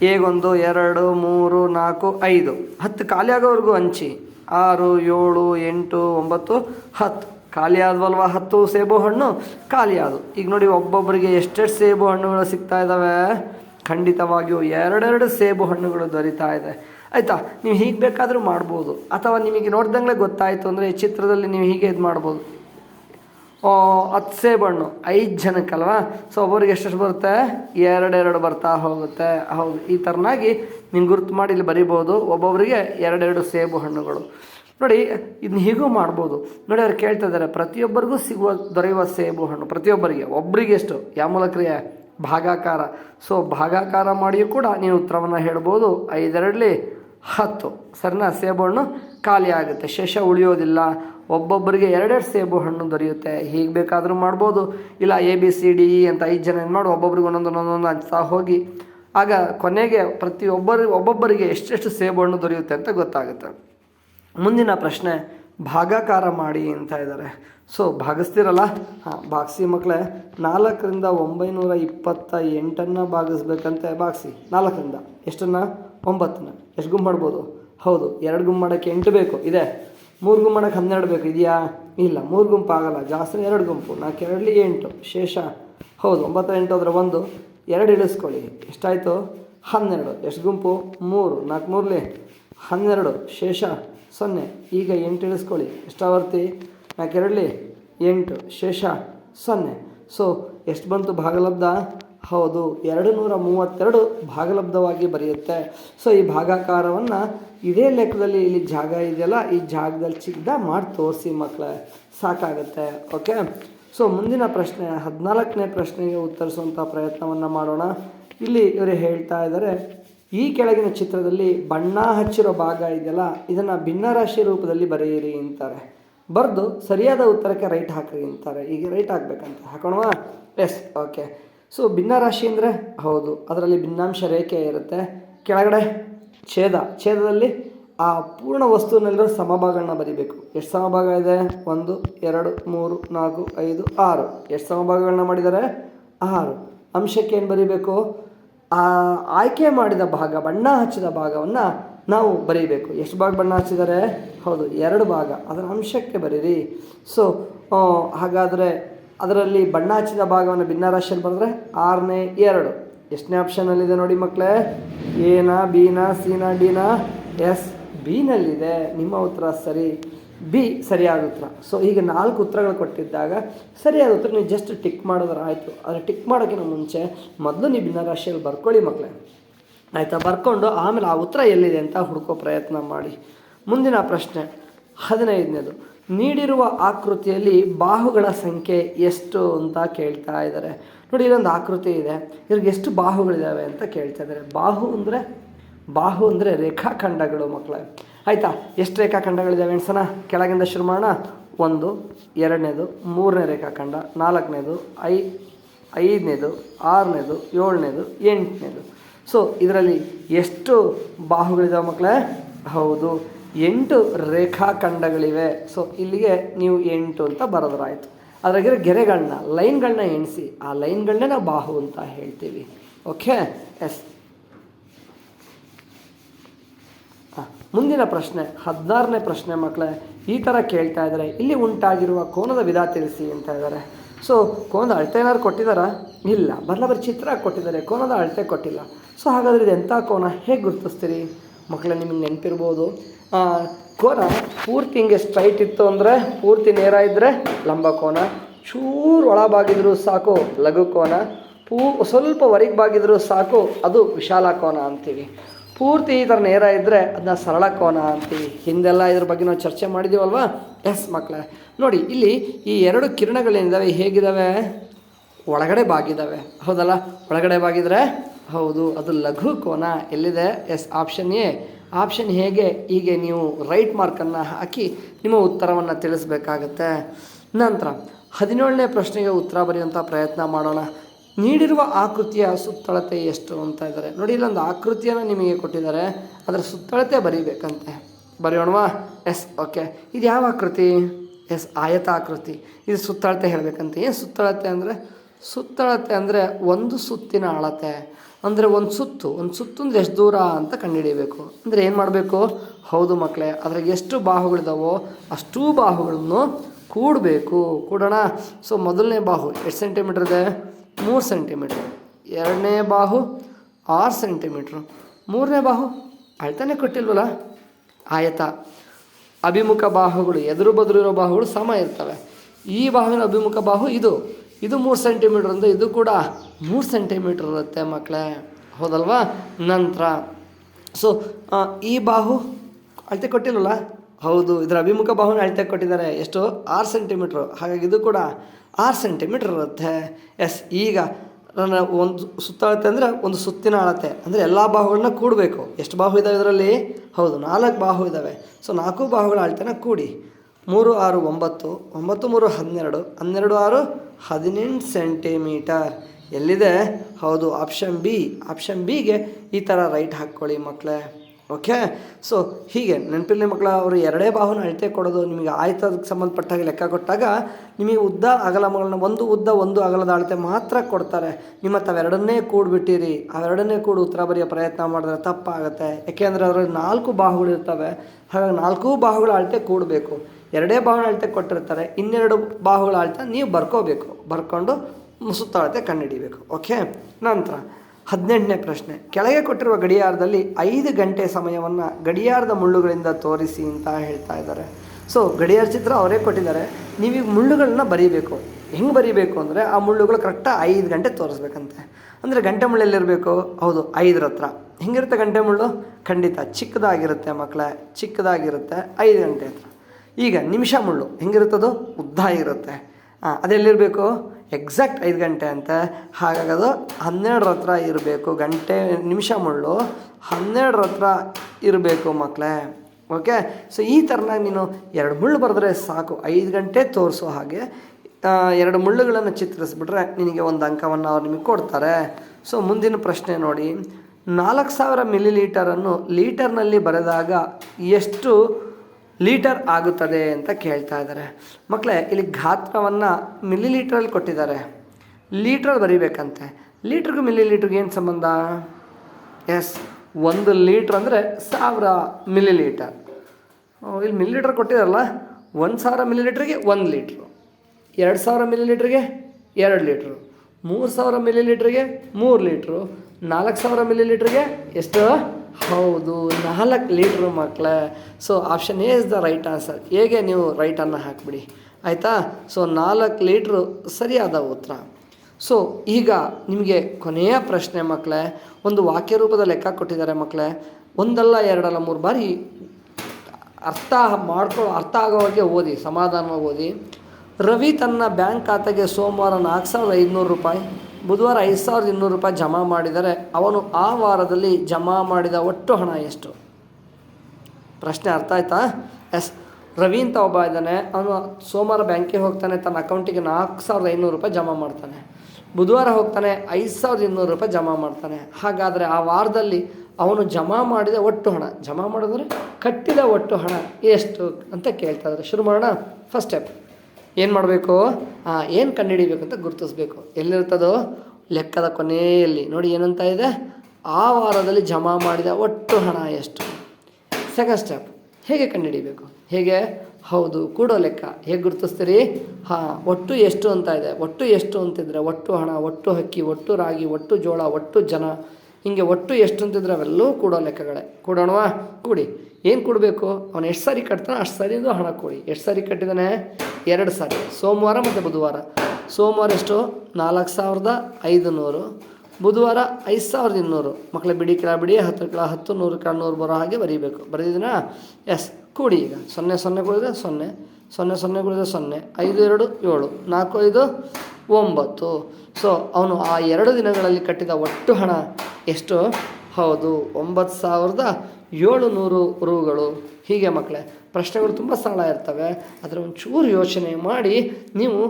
[SPEAKER 1] ಹೇಗೊಂದು, ಎರಡು, ಮೂರು, ನಾಲ್ಕು, ಐದು. ಹತ್ತು ಖಾಲಿ ಆಗೋವರೆಗೂ ಹಂಚಿ. ಆರು, ಏಳು, ಎಂಟು, ಒಂಬತ್ತು, ಹತ್ತು. ಖಾಲಿ ಆದ್ವಲ್ವ ಹತ್ತು ಸೇಬು ಹಣ್ಣು? ಖಾಲಿ ಆದವು ಈಗ ನೋಡಿ ಒಬ್ಬೊಬ್ಬರಿಗೆ ಎಷ್ಟೆಷ್ಟು ಸೇಬು ಹಣ್ಣುಗಳು ಸಿಗ್ತಾ ಇದ್ದಾವೆ ಖಂಡಿತವಾಗಿಯೂ ಎರಡೆರಡು ಸೇಬು ಹಣ್ಣುಗಳು ದೊರೀತಾ ಇದೆ. ಆಯಿತಾ? ನೀವು ಹೀಗೆ ಬೇಕಾದರೂ ಮಾಡ್ಬೋದು. ಅಥವಾ ನಿಮಗೆ ನೋಡ್ದಂಗೆ ಗೊತ್ತಾಯಿತು ಅಂದರೆ ಈ ಚಿತ್ರದಲ್ಲಿ ನೀವು ಹೀಗೆ ಇದು ಮಾಡ್ಬೋದು. ಹತ್ತು ಸೇಬು ಹಣ್ಣು ಐದು ಜನಕ್ಕಲ್ವಾ? ಸೊ ಒಬ್ಬರಿಗೆ ಎಷ್ಟೆಷ್ಟು ಬರುತ್ತೆ? ಎರಡೆರಡು ಬರ್ತಾ ಹೋಗುತ್ತೆ. ಹೌದು, ಈ ಥರನಾಗಿ ನೀವು ಗುರುತು ಮಾಡಿ ಇಲ್ಲಿ ಬರಿಬೋದು. ಒಬ್ಬೊಬ್ಬರಿಗೆ ಎರಡೆರಡು ಸೇಬು ಹಣ್ಣುಗಳು. ನೋಡಿ ಇದನ್ನ ಹೀಗೂ ಮಾಡ್ಬೋದು. ನೋಡಿ, ಅವ್ರು ಕೇಳ್ತಾ ಇದ್ದಾರೆ ಪ್ರತಿಯೊಬ್ಬರಿಗೂ ಸಿಗುವ, ದೊರೆಯುವ ಸೇಬು ಹಣ್ಣು. ಪ್ರತಿಯೊಬ್ಬರಿಗೆ ಒಬ್ಬರಿಗೆ ಎಷ್ಟು? ಯಾವ ಮೂಲಕ್ರಿಯೆ ಭಾಗಾಕಾರ. ಸೊ ಭಾಗಾಕಾರ ಮಾಡಿಯೂ ಕೂಡ ನೀವು ಉತ್ತರವನ್ನು ಹೇಳ್ಬೋದು. ಐದೆರಡಲಿ ಹತ್ತು. ಸರಿನಾ? ಸೇಬು ಹಣ್ಣು ಖಾಲಿ ಆಗುತ್ತೆ. ಶೇಷ ಉಳಿಯೋದಿಲ್ಲ. ಒಬ್ಬೊಬ್ಬರಿಗೆ ಎರಡೆರಡು ಸೇಬು ಹಣ್ಣು ದೊರೆಯುತ್ತೆ. ಹೀಗೆ ಬೇಕಾದರೂ ಮಾಡ್ಬೋದು. ಇಲ್ಲ A B C D E ಅಂತ ಐದು ಜನ ಏನು ಮಾಡಿ, ಒಬ್ಬೊಬ್ರಿಗೆ ಒಂದೊಂದು ಒಂದೊಂದು ಹಂಚ್ತಾ ಹೋಗಿ. ಆಗ ಕೊನೆಗೆ ಪ್ರತಿಯೊಬ್ಬರು, ಒಬ್ಬೊಬ್ಬರಿಗೆ ಎಷ್ಟೆಷ್ಟು ಸೇಬು ಹಣ್ಣು ದೊರೆಯುತ್ತೆ ಅಂತ ಗೊತ್ತಾಗುತ್ತೆ. ಮುಂದಿನ ಪ್ರಶ್ನೆ, ಭಾಗಾಕಾರ ಮಾಡಿ ಅಂತ ಇದ್ದಾರೆ. ಸೊ ಭಾಗಿಸ್ತೀರಲ್ಲ? ಹಾಂ, ಭಾಗಿಸಿ ಮಕ್ಕಳೇ ನಾಲ್ಕರಿಂದ ಒಂಬೈನೂರ ಇಪ್ಪತ್ತ ಎಂಟನ್ನು ಭಾಗಿಸ್ಬೇಕಂತೆ ಭಾಗಿಸಿ. ನಾಲ್ಕರಿಂದ. ಎಷ್ಟನ್ನು? ಒಂಬತ್ತನ್ನು. ಎಷ್ಟು ಗುಂಪು ಮಾಡ್ಬೋದು? ಹೌದು, ಎರಡು ಗುಂಪು ಮಾಡೋಕ್ಕೆ ಎಂಟು ಬೇಕು. ಇದೆ. ಮೂರು ಗುಂಪು ಮಾಡೋಕ್ಕೆ ಹನ್ನೆರಡು ಬೇಕು, ಇದೆಯಾ? ಇಲ್ಲ, ಮೂರು ಗುಂಪು ಆಗಲ್ಲ ಜಾಸ್ತಿ ಎರಡು ಗುಂಪು. ನಾಲ್ಕು ಎರಡಲಿ ಎಂಟು, ಶೇಷ. ಹೌದು, ಒಂಬತ್ತು, ಎಂಟು ಅದರ ಒಂದು, ಎರಡು ಇಳಿಸ್ಕೊಳ್ಳಿ. ಎಷ್ಟಾಯಿತು? ಹನ್ನೆರಡು. ಎಷ್ಟು ಗುಂಪು? ಮೂರು. ನಾಲ್ಕು, ಮೂರಲಿ? ಹನ್ನೆರಡು. ಶೇಷ, ಸೊನ್ನೆ. ಈಗ ಎಂಟು ಇಳಿಸ್ಕೊಳ್ಳಿ. ಎಷ್ಟಾವರ್ತಿ ನಾಲ್ಕೆರಡಲಿ ಎಂಟು. ಶೇಷ, ಸೊನ್ನೆ. ಸೊ ಎಷ್ಟು ಬಂತು ಭಾಗಲಬ್ಧ? ಹೌದು, ಎರಡು ನೂರ ಮೂವತ್ತೆರಡು ಭಾಗಲಬ್ಧವಾಗಿ ಬರೆಯುತ್ತೆ. ಸೊ ಈ ಭಾಗಾಕಾರವನ್ನು ಇದೇ ಲೆಕ್ಕದಲ್ಲಿ ಇಲ್ಲಿ ಜಾಗ ಇದೆಯಲ್ಲ, ಈ ಜಾಗದಲ್ಲಿ ಚಿಕ್ಕದ ಮಾಡಿ ತೋರಿಸಿ ಮಕ್ಕಳೇ ಸಾಕಾಗುತ್ತೆ, ಓಕೆ? ಸೊ ಮುಂದಿನ ಪ್ರಶ್ನೆ, ಹದಿನಾಲ್ಕನೇ ಪ್ರಶ್ನೆಗೆ ಉತ್ತರಿಸುವಂಥ ಪ್ರಯತ್ನವನ್ನು ಮಾಡೋಣ. ಇಲ್ಲಿ ಇವರು ಹೇಳ್ತಾ ಇದ್ದಾರೆ ಈ ಕೆಳಗಿನ ಚಿತ್ರದಲ್ಲಿ ಬಣ್ಣ ಹಚ್ಚಿರೋ ಭಾಗ ಇದೆಯಲ್ಲ, ಇದನ್ನು ಭಿನ್ನರಾಶಿ ರೂಪದಲ್ಲಿ ಬರೆಯಿರಿ ಅಂತಾರೆ. ಬರೆದು ಸರಿಯಾದ ಉತ್ತರಕ್ಕೆ ರೈಟ್ ಹಾಕ್ರಿ ಅಂತಾರೆ. ಈಗ ರೈಟ್ ಹಾಕ್ಬೇಕಂತ. ಹಾಕೋಣವಾ? ಎಸ್ ಓಕೆ ಸೊ ಭಿನ್ನರಾಶಿ ಅಂದರೆ? ಹೌದು. ಅದರಲ್ಲಿ ಭಿನ್ನಾಂಶ ರೇಖೆ ಇರುತ್ತೆ. ಕೆಳಗಡೆ? ಛೇದ, ಛೇದದಲ್ಲಿ ಆ ಪೂರ್ಣ ವಸ್ತುವಿನಲ್ಲಿರೋ ಸಮಭಾಗಗಳನ್ನ ಬರಿಬೇಕು. ಎಷ್ಟು ಸಮಭಾಗ ಇದೆ? ಒಂದು, ಎರಡು, ಮೂರು, ನಾಲ್ಕು, ಐದು, ಆರು. ಎಷ್ಟು ಸಮಭಾಗಗಳನ್ನ ಮಾಡಿದ್ದಾರೆ? ಆರು. ಅಂಶಕ್ಕೆ ಏನು ಬರಿಬೇಕು? ಆ ಆಯ್ಕೆ ಮಾಡಿದ ಭಾಗ, ಬಣ್ಣ ಹಚ್ಚಿದ ಭಾಗವನ್ನು ನಾವು ಬರೀಬೇಕು. ಎಷ್ಟು ಭಾಗ ಬಣ್ಣ ಹಚ್ಚಿದ್ದಾರೆ? ಹೌದು, ಎರಡು ಭಾಗ. ಅದರ ಅಂಶಕ್ಕೆ ಬರೀರಿ. ಸೊ ಹಾಗಾದರೆ ಅದರಲ್ಲಿ ಬಣ್ಣ ಹಚ್ಚಿದ ಭಾಗವನ್ನು ಭಿನ್ನರಾಶಿಯಲ್ಲಿ ಬರೆದ್ರೆ ಆರನೇ ಎರಡು. ಎಷ್ಟನೇ ಆಪ್ಷನಲ್ಲಿದೆ ನೋಡಿ ಮಕ್ಕಳೇ ಎನಾ ಬಿನಾ ಸಿನಾ ಡಿನಾ ಎಸ್ ಬಿನಲ್ಲಿದೆ ನಿಮ್ಮ ಉತ್ತರ ಸರಿ. ಬಿ ಸರಿಯಾದ ಉತ್ತರ. ಸೊ ಈಗ ನಾಲ್ಕು ಉತ್ತರಗಳು ಕೊಟ್ಟಿದ್ದಾಗ ಸರಿಯಾದ ಉತ್ತರ ನೀವು ಜಸ್ಟ್ ಟಿಕ್ ಮಾಡಿದ್ರೆ ಆಯಿತು. ಆದರೆ ಟಿಕ್ ಮಾಡೋಕ್ಕಿಂತ ಮುಂಚೆ ಮೊದಲು ನೀವು ಭಿನ್ನರಾಶಿಯಲ್ಲಿ ಬರ್ಕೊಳ್ಳಿ ಮಕ್ಕಳೇ ಆಯಿತಾ? ಬರ್ಕೊಂಡು ಆಮೇಲೆ ಆ ಉತ್ತರ ಎಲ್ಲಿದೆ ಅಂತ ಹುಡುಕೋ ಪ್ರಯತ್ನ ಮಾಡಿ. ಮುಂದಿನ ಪ್ರಶ್ನೆ, ಹದಿನೈದನೇದು. ನೀಡಿರುವ ಆಕೃತಿಯಲ್ಲಿ ಬಾಹುಗಳ ಸಂಖ್ಯೆ ಎಷ್ಟು ಅಂತ ಕೇಳ್ತಾ ಇದ್ದಾರೆ. ನೋಡಿ, ಇಲ್ಲೊಂದು ಆಕೃತಿ ಇದೆ. ಇವ್ರಿಗೆ ಎಷ್ಟು ಬಾಹುಗಳಿದ್ದಾವೆ ಅಂತ ಕೇಳ್ತಾ ಇದ್ದಾರೆ. ಬಾಹು ಅಂದರೆ ಬಾಹು ಅಂದರೆ ರೇಖಾಖಂಡಗಳು ಮಕ್ಕಳೇ ಆಯಿತಾ? ಎಷ್ಟು ರೇಖಾಖಂಡಗಳಿದ್ದಾವೆ ಎಣ್ಸನ ಕೆಳಗಿಂದ ಶುರು ಮಾಡೋಣ ಒಂದು, ಎರಡನೇದು, ಮೂರನೇ ರೇಖಾಖಂಡ, ನಾಲ್ಕನೇದು, ಐ, ಐದನೇದು, ಆರನೇದು, ಏಳನೇದು, ಎಂಟನೇದು. ಸೊ ಇದರಲ್ಲಿ ಎಷ್ಟು ಬಾಹುಗಳಿದ್ದಾವೆ ಮಕ್ಕಳೇ ಹೌದು, ಎಂಟು ರೇಖಾಖಂಡಗಳಿವೆ. ಸೊ ಇಲ್ಲಿಗೆ ನೀವು ಎಂಟು ಅಂತ ಬರೆದ್ರಾಯ್ತು. ಅದ್ರಾಗಿರೋ ಗೆರೆಗಳನ್ನ ಲೈನ್ಗಳನ್ನ ಎಣಿಸಿ, ಆ ಲೈನ್ಗಳನ್ನೇ ನಾವು ಬಾಹು ಅಂತ ಹೇಳ್ತೀವಿ. ಓಕೆ? ಎಸ್. ಮುಂದಿನ ಪ್ರಶ್ನೆ, ಹದಿನಾರನೇ ಪ್ರಶ್ನೆ ಮಕ್ಕಳೇ ಈ ಥರ ಕೇಳ್ತಾ ಇದ್ದಾರೆ ಇಲ್ಲಿ ಉಂಟಾಗಿರುವ ಕೋನದ ವಿಧ ತಿಳಿಸಿ ಅಂತ ಇದ್ದಾರೆ ಸೊ, ಕೋನದ ಅಳತೆ ಏನಾದ್ರು ಕೊಟ್ಟಿದ್ದಾರಾ ಇಲ್ಲ. ಬರಲ ಬರೀ ಚಿತ್ರ ಕೊಟ್ಟಿದ್ದಾರೆ. ಕೋನದ ಅಳತೆ ಕೊಟ್ಟಿಲ್ಲ. ಸೊ, ಹಾಗಾದ್ರೆ ಇದು ಎಂಥ ಕೋನ? ಹೇಗೆ ಗುರುತಿಸ್ತೀರಿ? ಮಕ್ಕಳೇ ನಿಮಗೆ ನೆನಪಿರ್ಬೋದು. ಕೋನ ಪೂರ್ತಿ ಹಿಂಗೆ ಸ್ಟ್ರೈಟ್ ಇತ್ತು ಅಂದರೆ ಪೂರ್ತಿ ನೇರ ಇದ್ದರೆ ಲಂಬ ಕೋನ. ಚೂರು ಒಳಬಾಗಿದ್ರು ಸಾಕು ಲಘು ಕೋನ. ಪೂ ಸ್ವಲ್ಪ ಹೊರಗೆ ಬಾಗಿದ್ರು ಸಾಕು ಅದು ವಿಶಾಲ ಕೋನ ಅಂತೀವಿ. ಪೂರ್ತಿ ಈ ಥರ ನೇರ ಇದ್ದರೆ ಅದನ್ನ ಸರಳ ಕೋನ ಅಂತೀವಿ. ಹಿಂದೆಲ್ಲ ಇದ್ರ ಬಗ್ಗೆ ನಾವು ಚರ್ಚೆ ಮಾಡಿದ್ದೀವಲ್ವಾ ಎಸ್ ಮಕ್ಕಳೇ ನೋಡಿ, ಇಲ್ಲಿ ಈ ಎರಡು ಕಿರಣಗಳೇನಿದ್ದಾವೆ ಹೇಗಿದ್ದಾವೆ ಒಳಗಡೆ ಬಾಗಿದ್ದಾವೆ ಹೌದಲ್ಲ? ಒಳಗಡೆ ಬಾಗಿದ್ರೆ ಹೌದು, ಅದು ಲಘು ಕೋನ. ಎಲ್ಲಿದೆ? ಎಸ್ ಆಪ್ಷನ್ ಎ ಆಪ್ಷನ್ ಹೇಗೆ? ಹೀಗೆ ನೀವು ರೈಟ್ ಮಾರ್ಕನ್ನು ಹಾಕಿ ನಿಮ್ಮ ಉತ್ತರವನ್ನು ತಿಳಿಸ್ಬೇಕಾಗತ್ತೆ. ನಂತರ ಹದಿನೇಳನೇ ಪ್ರಶ್ನೆಗೆ ಉತ್ತರ ಬರೆಯುವಂಥ ಪ್ರಯತ್ನ ಮಾಡೋಣ. ನೀಡಿರುವ ಆಕೃತಿಯ ಸುತ್ತಳತೆ ಎಷ್ಟು ಅಂತ ಇದ್ದಾರೆ. ನೋಡಿ, ಇಲ್ಲೊಂದು ಆಕೃತಿಯನ್ನು ನಿಮಗೆ ಕೊಟ್ಟಿದ್ದಾರೆ. ಅದರ ಸುತ್ತಳತೆ ಬರೀಬೇಕಂತೆ. ಬರೆಯೋಣವಾ? Yes, okay. ಇದು ಯಾವ ಆಕೃತಿ? ಎಸ್, ಆಯತ ಆಕೃತಿ. ಇದು ಸುತ್ತಳತೆ ಹೇಳಬೇಕಂತೆ. ಏನು ಸುತ್ತಳತೆ ಅಂದರೆ? ಸುತ್ತಳತೆ ಅಂದರೆ ಒಂದು ಸುತ್ತಿನ ಅಳತೆ. ಅಂದರೆ ಒಂದು ಸುತ್ತು ಒಂದು ಸುತ್ತು ಅಂದರೆ ಎಷ್ಟು ದೂರ ಅಂತ ಕಂಡುಹಿಡಿಯಬೇಕು. ಅಂದರೆ ಏನು ಮಾಡಬೇಕು? ಹೌದು ಮಕ್ಕಳೇ ಅದ್ರಾಗ ಎಷ್ಟು ಬಾಹುಗಳಿದಾವೋ ಅಷ್ಟೂ ಬಾಹುಗಳನ್ನು ಕೂಡಬೇಕು. ಕೂಡೋಣ? ಸೊ ಮೊದಲನೇ ಬಾಹು ಎಷ್ಟು ಸೆಂಟಿಮೀಟ್ರ್ ಇದೆ? ಮೂರು ಸೆಂಟಿಮೀಟ್ರ್ ಎರಡನೇ ಬಾಹು ಆರು ಸೆಂಟಿಮೀಟ್ರು ಮೂರನೇ ಬಾಹು ಅಳ್ತಾನೆ ಕೊಟ್ಟಿಲ್ವಲ್ಲ? ಆಯತ. ಅಭಿಮುಖ ಬಾಹುಗಳು, ಎದುರು ಬದುರು ಬಾಹುಗಳು ಸಮ ಇರ್ತವೆ. ಈ ಬಾಹುವಿನ ಅಭಿಮುಖ ಬಾಹು ಇದು. ಇದು ಮೂರು ಸೆಂಟಿಮೀಟ್ರ್ ಅಂದರೆ ಇದು ಕೂಡ ಮೂರು ಸೆಂಟಿಮೀಟ್ರ್ ಇರುತ್ತೆ ಮಕ್ಕಳೇ ಹೌದಲ್ವಾ? ನಂತರ ಸೊ ಈ ಬಾಹು ಅಳತೆ ಕೊಟ್ಟಿಲ್ಲಲ್ಲ? ಹೌದು, ಇದರ ಅಭಿಮುಖ ಬಾಹುನ ಅಳತೆ ಕೊಟ್ಟಿದ್ದಾರೆ. ಎಷ್ಟು? ಆರು ಸೆಂಟಿಮೀಟ್ರು ಹಾಗಾಗಿ ಇದು ಕೂಡ ಆರು ಸೆಂಟಿಮೀಟ್ರ್ ಇರುತ್ತೆ. ಎಸ್ ಈಗ ನನ್ನ ಒಂದು ಸುತ್ತಳತೆ ಅಂದರೆ ಒಂದು ಸುತ್ತಿನ ಅಳತೆ. ಅಂದರೆ ಎಲ್ಲ ಬಾಹುಗಳನ್ನ ಕೂಡಬೇಕು. ಎಷ್ಟು ಬಾಹು ಇದ್ದಾವೆ ಇದರಲ್ಲಿ? ಹೌದು, ನಾಲ್ಕು ಬಾಹು ಇದ್ದಾವೆ ಸೊ ನಾಲ್ಕು ಬಾಹುಗಳ ಅಳತೆನ ಕೂಡಿ. ಮೂರು ಆರು ಒಂಬತ್ತು ಒಂಬತ್ತು ಮೂರು ಹನ್ನೆರಡು ಹನ್ನೆರಡು ಆರು ಹದಿನೆಂಟು ಸೆಂಟಿಮೀಟರ್. ಎಲ್ಲಿದೆ? ಹೌದು ಆಪ್ಷನ್ ಬಿ ಆಪ್ಷನ್ ಬಿಗೆ ಈ ಥರ ರೈಟ್ ಹಾಕ್ಕೊಳ್ಳಿ ಮಕ್ಕಳೇ. ಓಕೆ ಸೊ ಹೀಗೆ ನೆನಪಿಲ್ಲಿ ಮಕ್ಕಳ, ಅವರು ಎರಡೇ ಬಾಹುನ ಅಳತೆ ಕೊಡೋದು ನಿಮಗೆ ಆಯ್ತದಕ್ಕೆ ಸಂಬಂಧಪಟ್ಟಾಗ ಲೆಕ್ಕ ಕೊಟ್ಟಾಗ ನಿಮಗೆ ಉದ್ದ ಅಗಲ ಮಗಳನ್ನ ಒಂದು ಉದ್ದ, ಒಂದು ಅಗಲದ ಅಳತೆ ಮಾತ್ರ ಕೊಡ್ತಾರೆ. ನಿಮ್ಮ ತಾವೆರಡನ್ನೇ ಕೂಡ್ಬಿಟ್ಟಿರಿ ಅವೆರಡನ್ನೇ ಕೂಡಿ ಉತ್ತರ ಬರೆಯೋ ಪ್ರಯತ್ನ ಮಾಡಿದ್ರೆ ತಪ್ಪಾಗುತ್ತೆ. ಯಾಕೆಂದರೆ ಅದರಲ್ಲಿ ನಾಲ್ಕು ಬಾಹುಗಳಿರ್ತವೆ. ಹಾಗಾಗಿ ನಾಲ್ಕು ಬಾಹುಗಳ ಅಳತೆ ಕೂಡಬೇಕು. ಎರಡೇ ಬಾಹುಗಳ ಅಳತೆ ಕೊಟ್ಟಿರ್ತಾರೆ, ಇನ್ನೆರಡು ಬಾಹುಗಳ ಅಳತೆ ನೀವು ಬರ್ಕೋಬೇಕು. ಬರ್ಕೊಂಡು ಸುತ್ತಳತೆ ಕಂಡುಹಿಡಿಬೇಕು. ಓಕೆ ನಂತರ ಹದಿನೆಂಟನೇ ಪ್ರಶ್ನೆ. ಕೆಳಗೆ ಕೊಟ್ಟಿರುವ ಗಡಿಯಾರದಲ್ಲಿ ಐದು ಗಂಟೆ ಸಮಯವನ್ನು ಗಡಿಯಾರದ ಮುಳ್ಳುಗಳಿಂದ ತೋರಿಸಿ ಅಂತ ಹೇಳ್ತಾ ಇದ್ದಾರೆ. ಸೊ ಗಡಿಯಾರ ಚಿತ್ರ ಅವರೇ ಕೊಟ್ಟಿದ್ದಾರೆ. ನೀವೀಗ ಮುಳ್ಳುಗಳನ್ನ ಬರೀಬೇಕು. ಹೆಂಗೆ ಬರೀಬೇಕು ಅಂದರೆ ಆ ಮುಳ್ಳುಗಳು ಕರೆಕ್ಟಾಗಿ ಐದು ಗಂಟೆ ತೋರಿಸ್ಬೇಕಂತೆ. ಅಂದರೆ ಗಂಟೆ ಮುಳ್ಳೆಲ್ಲಿರಬೇಕು? ಹೌದು, ಐದರ ಹತ್ರ. ಹೆಂಗಿರುತ್ತೆ ಗಂಟೆ ಮುಳ್ಳು? ಖಂಡಿತ ಚಿಕ್ಕದಾಗಿರುತ್ತೆ ಮಕ್ಕಳೇ, ಚಿಕ್ಕದಾಗಿರುತ್ತೆ ಐದು ಗಂಟೆ ಹತ್ರ. ಈಗ ನಿಮಿಷ ಮುಳ್ಳು. ಹೆಂಗಿರುತ್ತದು? ಉದ್ದ ಇರುತ್ತೆ ಹಾಂ ಅದೆಲ್ಲಿರಬೇಕು ಎಕ್ಸಾಕ್ಟ್ ಐದು ಗಂಟೆ ಅಂತ. ಹಾಗಾಗಿ ಅದು ಹನ್ನೆರಡರ ಹತ್ರ ಇರಬೇಕು. ಗಂಟೆ, ನಿಮಿಷ ಮುಳ್ಳು ಹನ್ನೆರಡರ ಹತ್ರ ಇರಬೇಕು ಮಕ್ಕಳೇ ಓಕೆ ಸೊ ಈ ಥರನಾಗಿ ನೀನು ಎರಡು ಮುಳ್ಳು ಬರೆದ್ರೆ ಸಾಕು. ಐದು ಗಂಟೆ ತೋರಿಸೋ ಹಾಗೆ. ಎರಡು ಮುಳ್ಳುಗಳನ್ನು ಚಿತ್ರಿಸ್ಬಿಟ್ರೆ ನಿನಗೆ ಒಂದು ಅಂಕವನ್ನು ಅವ್ರು ನಿಮಗೆ ಕೊಡ್ತಾರೆ. ಸೊ ಮುಂದಿನ ಪ್ರಶ್ನೆ ನೋಡಿ. ನಾಲ್ಕು ಸಾವಿರ ಮಿಲಿ ಲೀಟರನ್ನು ಲೀಟರ್ನಲ್ಲಿ ಬರೆದಾಗ ಎಷ್ಟು ಲೀಟರ್ ಆಗುತ್ತದೆ ಅಂತ ಕೇಳ್ತಾ ಇದ್ದಾರೆ. ಮಕ್ಕಳೇ ಇಲ್ಲಿ ಗಾತ್ರವನ್ನು ಮಿಲಿ ಲೀಟ್ರಲ್ಲಿ ಕೊಟ್ಟಿದ್ದಾರೆ. ಲೀಟ್ರಲ್ಲಿ ಬರಿಬೇಕಂತೆ. ಲೀಟ್ರಿಗೂ ಮಿಲಿ ಲೀಟ್ರಿಗೆ ಏನು ಸಂಬಂಧ? ಎಸ್, ಒಂದು ಲೀಟ್ರ್ ಅಂದರೆ ಸಾವಿರ ಮಿಲಿ ಲೀಟರ್ ಇಲ್ಲಿ ಮಿಲಿ ಲೀಟ್ರ್ ಕೊಟ್ಟಿದಾರಲ್ಲ ಒಂದು ಸಾವಿರ ಮಿಲಿ ಲೀಟ್ರಿಗೆ ಒಂದು ಲೀಟ್ರು. ಎರಡು ಸಾವಿರ ಮಿಲಿ ಲೀಟ್ರಿಗೆ ಎರಡು ಲೀಟ್ರು. ಮೂರು ಸಾವಿರ ಮಿಲಿ ಲೀಟ್ರಿಗೆ ಮೂರು ಲೀಟ್ರು. ನಾಲ್ಕು ಸಾವಿರ ಮಿಲಿ ಲೀಟ್ರಿಗೆ ಎಷ್ಟು? ಹೌದು ನಾಲ್ಕು ಲೀಟ್ರ್ ಮಕ್ಕಳ so option A is the right answer ಹೇಗೆ ನೀವು ರೈಟನ್ನು ಹಾಕಿಬಿಡಿ. ಆಯಿತಾ? ಸೊ ನಾಲ್ಕು ಲೀಟ್ರು ಸರಿಯಾದ ಉತ್ತರ. ಸೊ ಈಗ ನಿಮಗೆ ಕೊನೆಯ ಪ್ರಶ್ನೆ ಮಕ್ಕಳೇ ಒಂದು ವಾಕ್ಯ ರೂಪದ ಲೆಕ್ಕ ಕೊಟ್ಟಿದ್ದಾರೆ ಮಕ್ಕಳೇ ಒಂದಲ್ಲ ಎರಡಲ್ಲ ಮೂರು ಬಾರಿ ಅರ್ಥ ಮಾಡ್ಕೊಳ್ಳೋ ಅರ್ಥ ಆಗೋವಾಗೆ ಓದಿ, ಸಮಾಧಾನವಾಗಿ ಓದಿ. ರವಿ ತನ್ನ ಬ್ಯಾಂಕ್ ಖಾತೆಗೆ ಸೋಮವಾರ ನಾಲ್ಕು ಸಾವಿರದ ಐದುನೂರು ರೂಪಾಯಿ. ಬುಧವಾರ ಐದು ಸಾವಿರದ ಇನ್ನೂರು ರೂಪಾಯಿ ಜಮಾ ಮಾಡಿದರೆ ಅವನು ಆ ವಾರದಲ್ಲಿ ಜಮಾ ಮಾಡಿದ ಒಟ್ಟು ಹಣ ಎಷ್ಟು? ಪ್ರಶ್ನೆ ಅರ್ಥ ಆಯ್ತಾ? ಎಸ್. ರವಿ ಅಂತ ಒಬ್ಬ ಇದ್ದಾನೆ. ಅವನು ಸೋಮವಾರ ಬ್ಯಾಂಕಿಗೆ ಹೋಗ್ತಾನೆ. ತನ್ನ ಅಕೌಂಟಿಗೆ ನಾಲ್ಕು ಸಾವಿರದ ಐನೂರು ರೂಪಾಯಿ ಜಮಾ ಮಾಡ್ತಾನೆ. ಬುಧವಾರ ಹೋಗ್ತಾನೆ. ಐದು ಸಾವಿರದ ಇನ್ನೂರು ರೂಪಾಯಿ ಜಮಾ ಮಾಡ್ತಾನೆ. ಹಾಗಾದರೆ ಆ ವಾರದಲ್ಲಿ ಅವನು ಜಮಾ ಮಾಡಿದ ಒಟ್ಟು ಹಣ, ಜಮಾ ಮಾಡಿದ್ರೆ ಕಟ್ಟಿದ ಒಟ್ಟು ಹಣ ಎಷ್ಟು ಅಂತ ಕೇಳ್ತಾ ಇದ್ದಾರೆ. ಶುರು ಮಾಡೋಣ. First step. ಏನು ಮಾಡಬೇಕು? ಏನು ಕಂಡುಹಿಡಿಬೇಕು ಅಂತ ಗುರುತಿಸ್ಬೇಕು. ಎಲ್ಲಿರ್ತದೋ ಲೆಕ್ಕದ ಕೊನೆಯಲ್ಲಿ. ನೋಡಿ ಏನಂತ ಇದೆ? ಆ ವಾರದಲ್ಲಿ ಜಮಾ ಮಾಡಿದ ಒಟ್ಟು ಹಣ ಎಷ್ಟು? ಸೆಕೆಂಡ್ ಸ್ಟೆಪ್ ಹೇಗೆ ಕಂಡುಹಿಡಿಬೇಕು? ಹೇಗೆ? ಹೌದು, ಕೂಡೋ ಲೆಕ್ಕ. ಹೇಗೆ ಗುರುತಿಸ್ತೀರಿ? ಹಾಂ, ಒಟ್ಟು ಎಷ್ಟು ಅಂತ ಇದೆ. ಒಟ್ಟು ಎಷ್ಟು ಅಂತಿದ್ರೆ ಒಟ್ಟು ಹಣ, ಒಟ್ಟು ಹಕ್ಕಿ, ಒಟ್ಟು ರಾಗಿ, ಒಟ್ಟು ಜೋಳ, ಒಟ್ಟು ಜನ. ಹಿಂಗೆ ಒಟ್ಟು ಎಷ್ಟು ಅಂತಿದ್ರೆ ಅವೆಲ್ಲವೂ ಕೂಡೋ ಲೆಕ್ಕಗಳೇ. ಕೂಡೋಣವಾ? ಕೂಡಿ. ಏನು ಕೊಡಬೇಕು? ಅವನು ಎಷ್ಟು ಸಾರಿ ಕಟ್ತಾನೆ ಅಷ್ಟು ಸಾರಿಂದು ಹಣ ಕೊಡಿ. ಎಷ್ಟು ಸಾರಿ ಕಟ್ಟಿದ್ದಾನೆ ಎರಡು ಸಾರಿ. ಸೋಮವಾರ ಮತ್ತು ಬುಧವಾರ. ಸೋಮವಾರ ಎಷ್ಟು? ನಾಲ್ಕು ಸಾವಿರದ ಐದು ನೂರು ಬುಧವಾರ ಐದು ಸಾವಿರದ ಇನ್ನೂರು. ಮಕ್ಕಳ ಬಿಡಿ ಕಿಲ ಬಿಡಿ. ಹತ್ತು ಕಿಲ ಹತ್ತು, ನೂರು ಕಿಲ ನೂರು ಬರೋ ಹಾಗೆ ಬರೀಬೇಕು. ಬರೆದಿದ್ದೀನಾ? ಎಸ್ ಕೂಡಿ ಈಗ. ಸೊನ್ನೆ ಸೊನ್ನೆ ಕೂಡಿದರೆ ಸೊನ್ನೆ. ಸೊನ್ನೆ ಸೊನ್ನೆ ಕೂಡಿದರೆ ಸೊನ್ನೆ. ಐದು, ಎರಡು, ಏಳು. ನಾಲ್ಕು, ಐದು, ಒಂಬತ್ತು. ಸೊ ಅವನು ಆ ಎರಡು ದಿನಗಳಲ್ಲಿ ಕಟ್ಟಿದ ಒಟ್ಟು ಹಣ ಎಷ್ಟು? ಹೌದು, ಒಂಬತ್ತು ಸಾವಿರದ ಏಳು ನೂರು ರುಗಳು. ಹೀಗೆ ಮಕ್ಕಳೇ ಪ್ರಶ್ನೆಗಳು ತುಂಬ ಸರಳ ಇರ್ತವೆ. ಅದರ ಒಂಚೂರು ಯೋಚನೆ ಮಾಡಿ, ನೀವು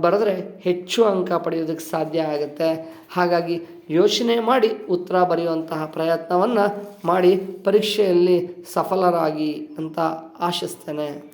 [SPEAKER 1] ಬರೆದ್ರೆ ಹೆಚ್ಚು ಅಂಕ ಪಡೆಯೋದಕ್ಕೆ ಸಾಧ್ಯ ಆಗುತ್ತೆ. ಹಾಗಾಗಿ ಯೋಚನೆ ಮಾಡಿ ಉತ್ತರ ಬರೆಯುವಂತಹ ಪ್ರಯತ್ನವನ್ನು ಮಾಡಿ ಪರೀಕ್ಷೆಯಲ್ಲಿ ಸಫಲರಾಗಿ ಅಂತ ಆಶಿಸ್ತೇನೆ.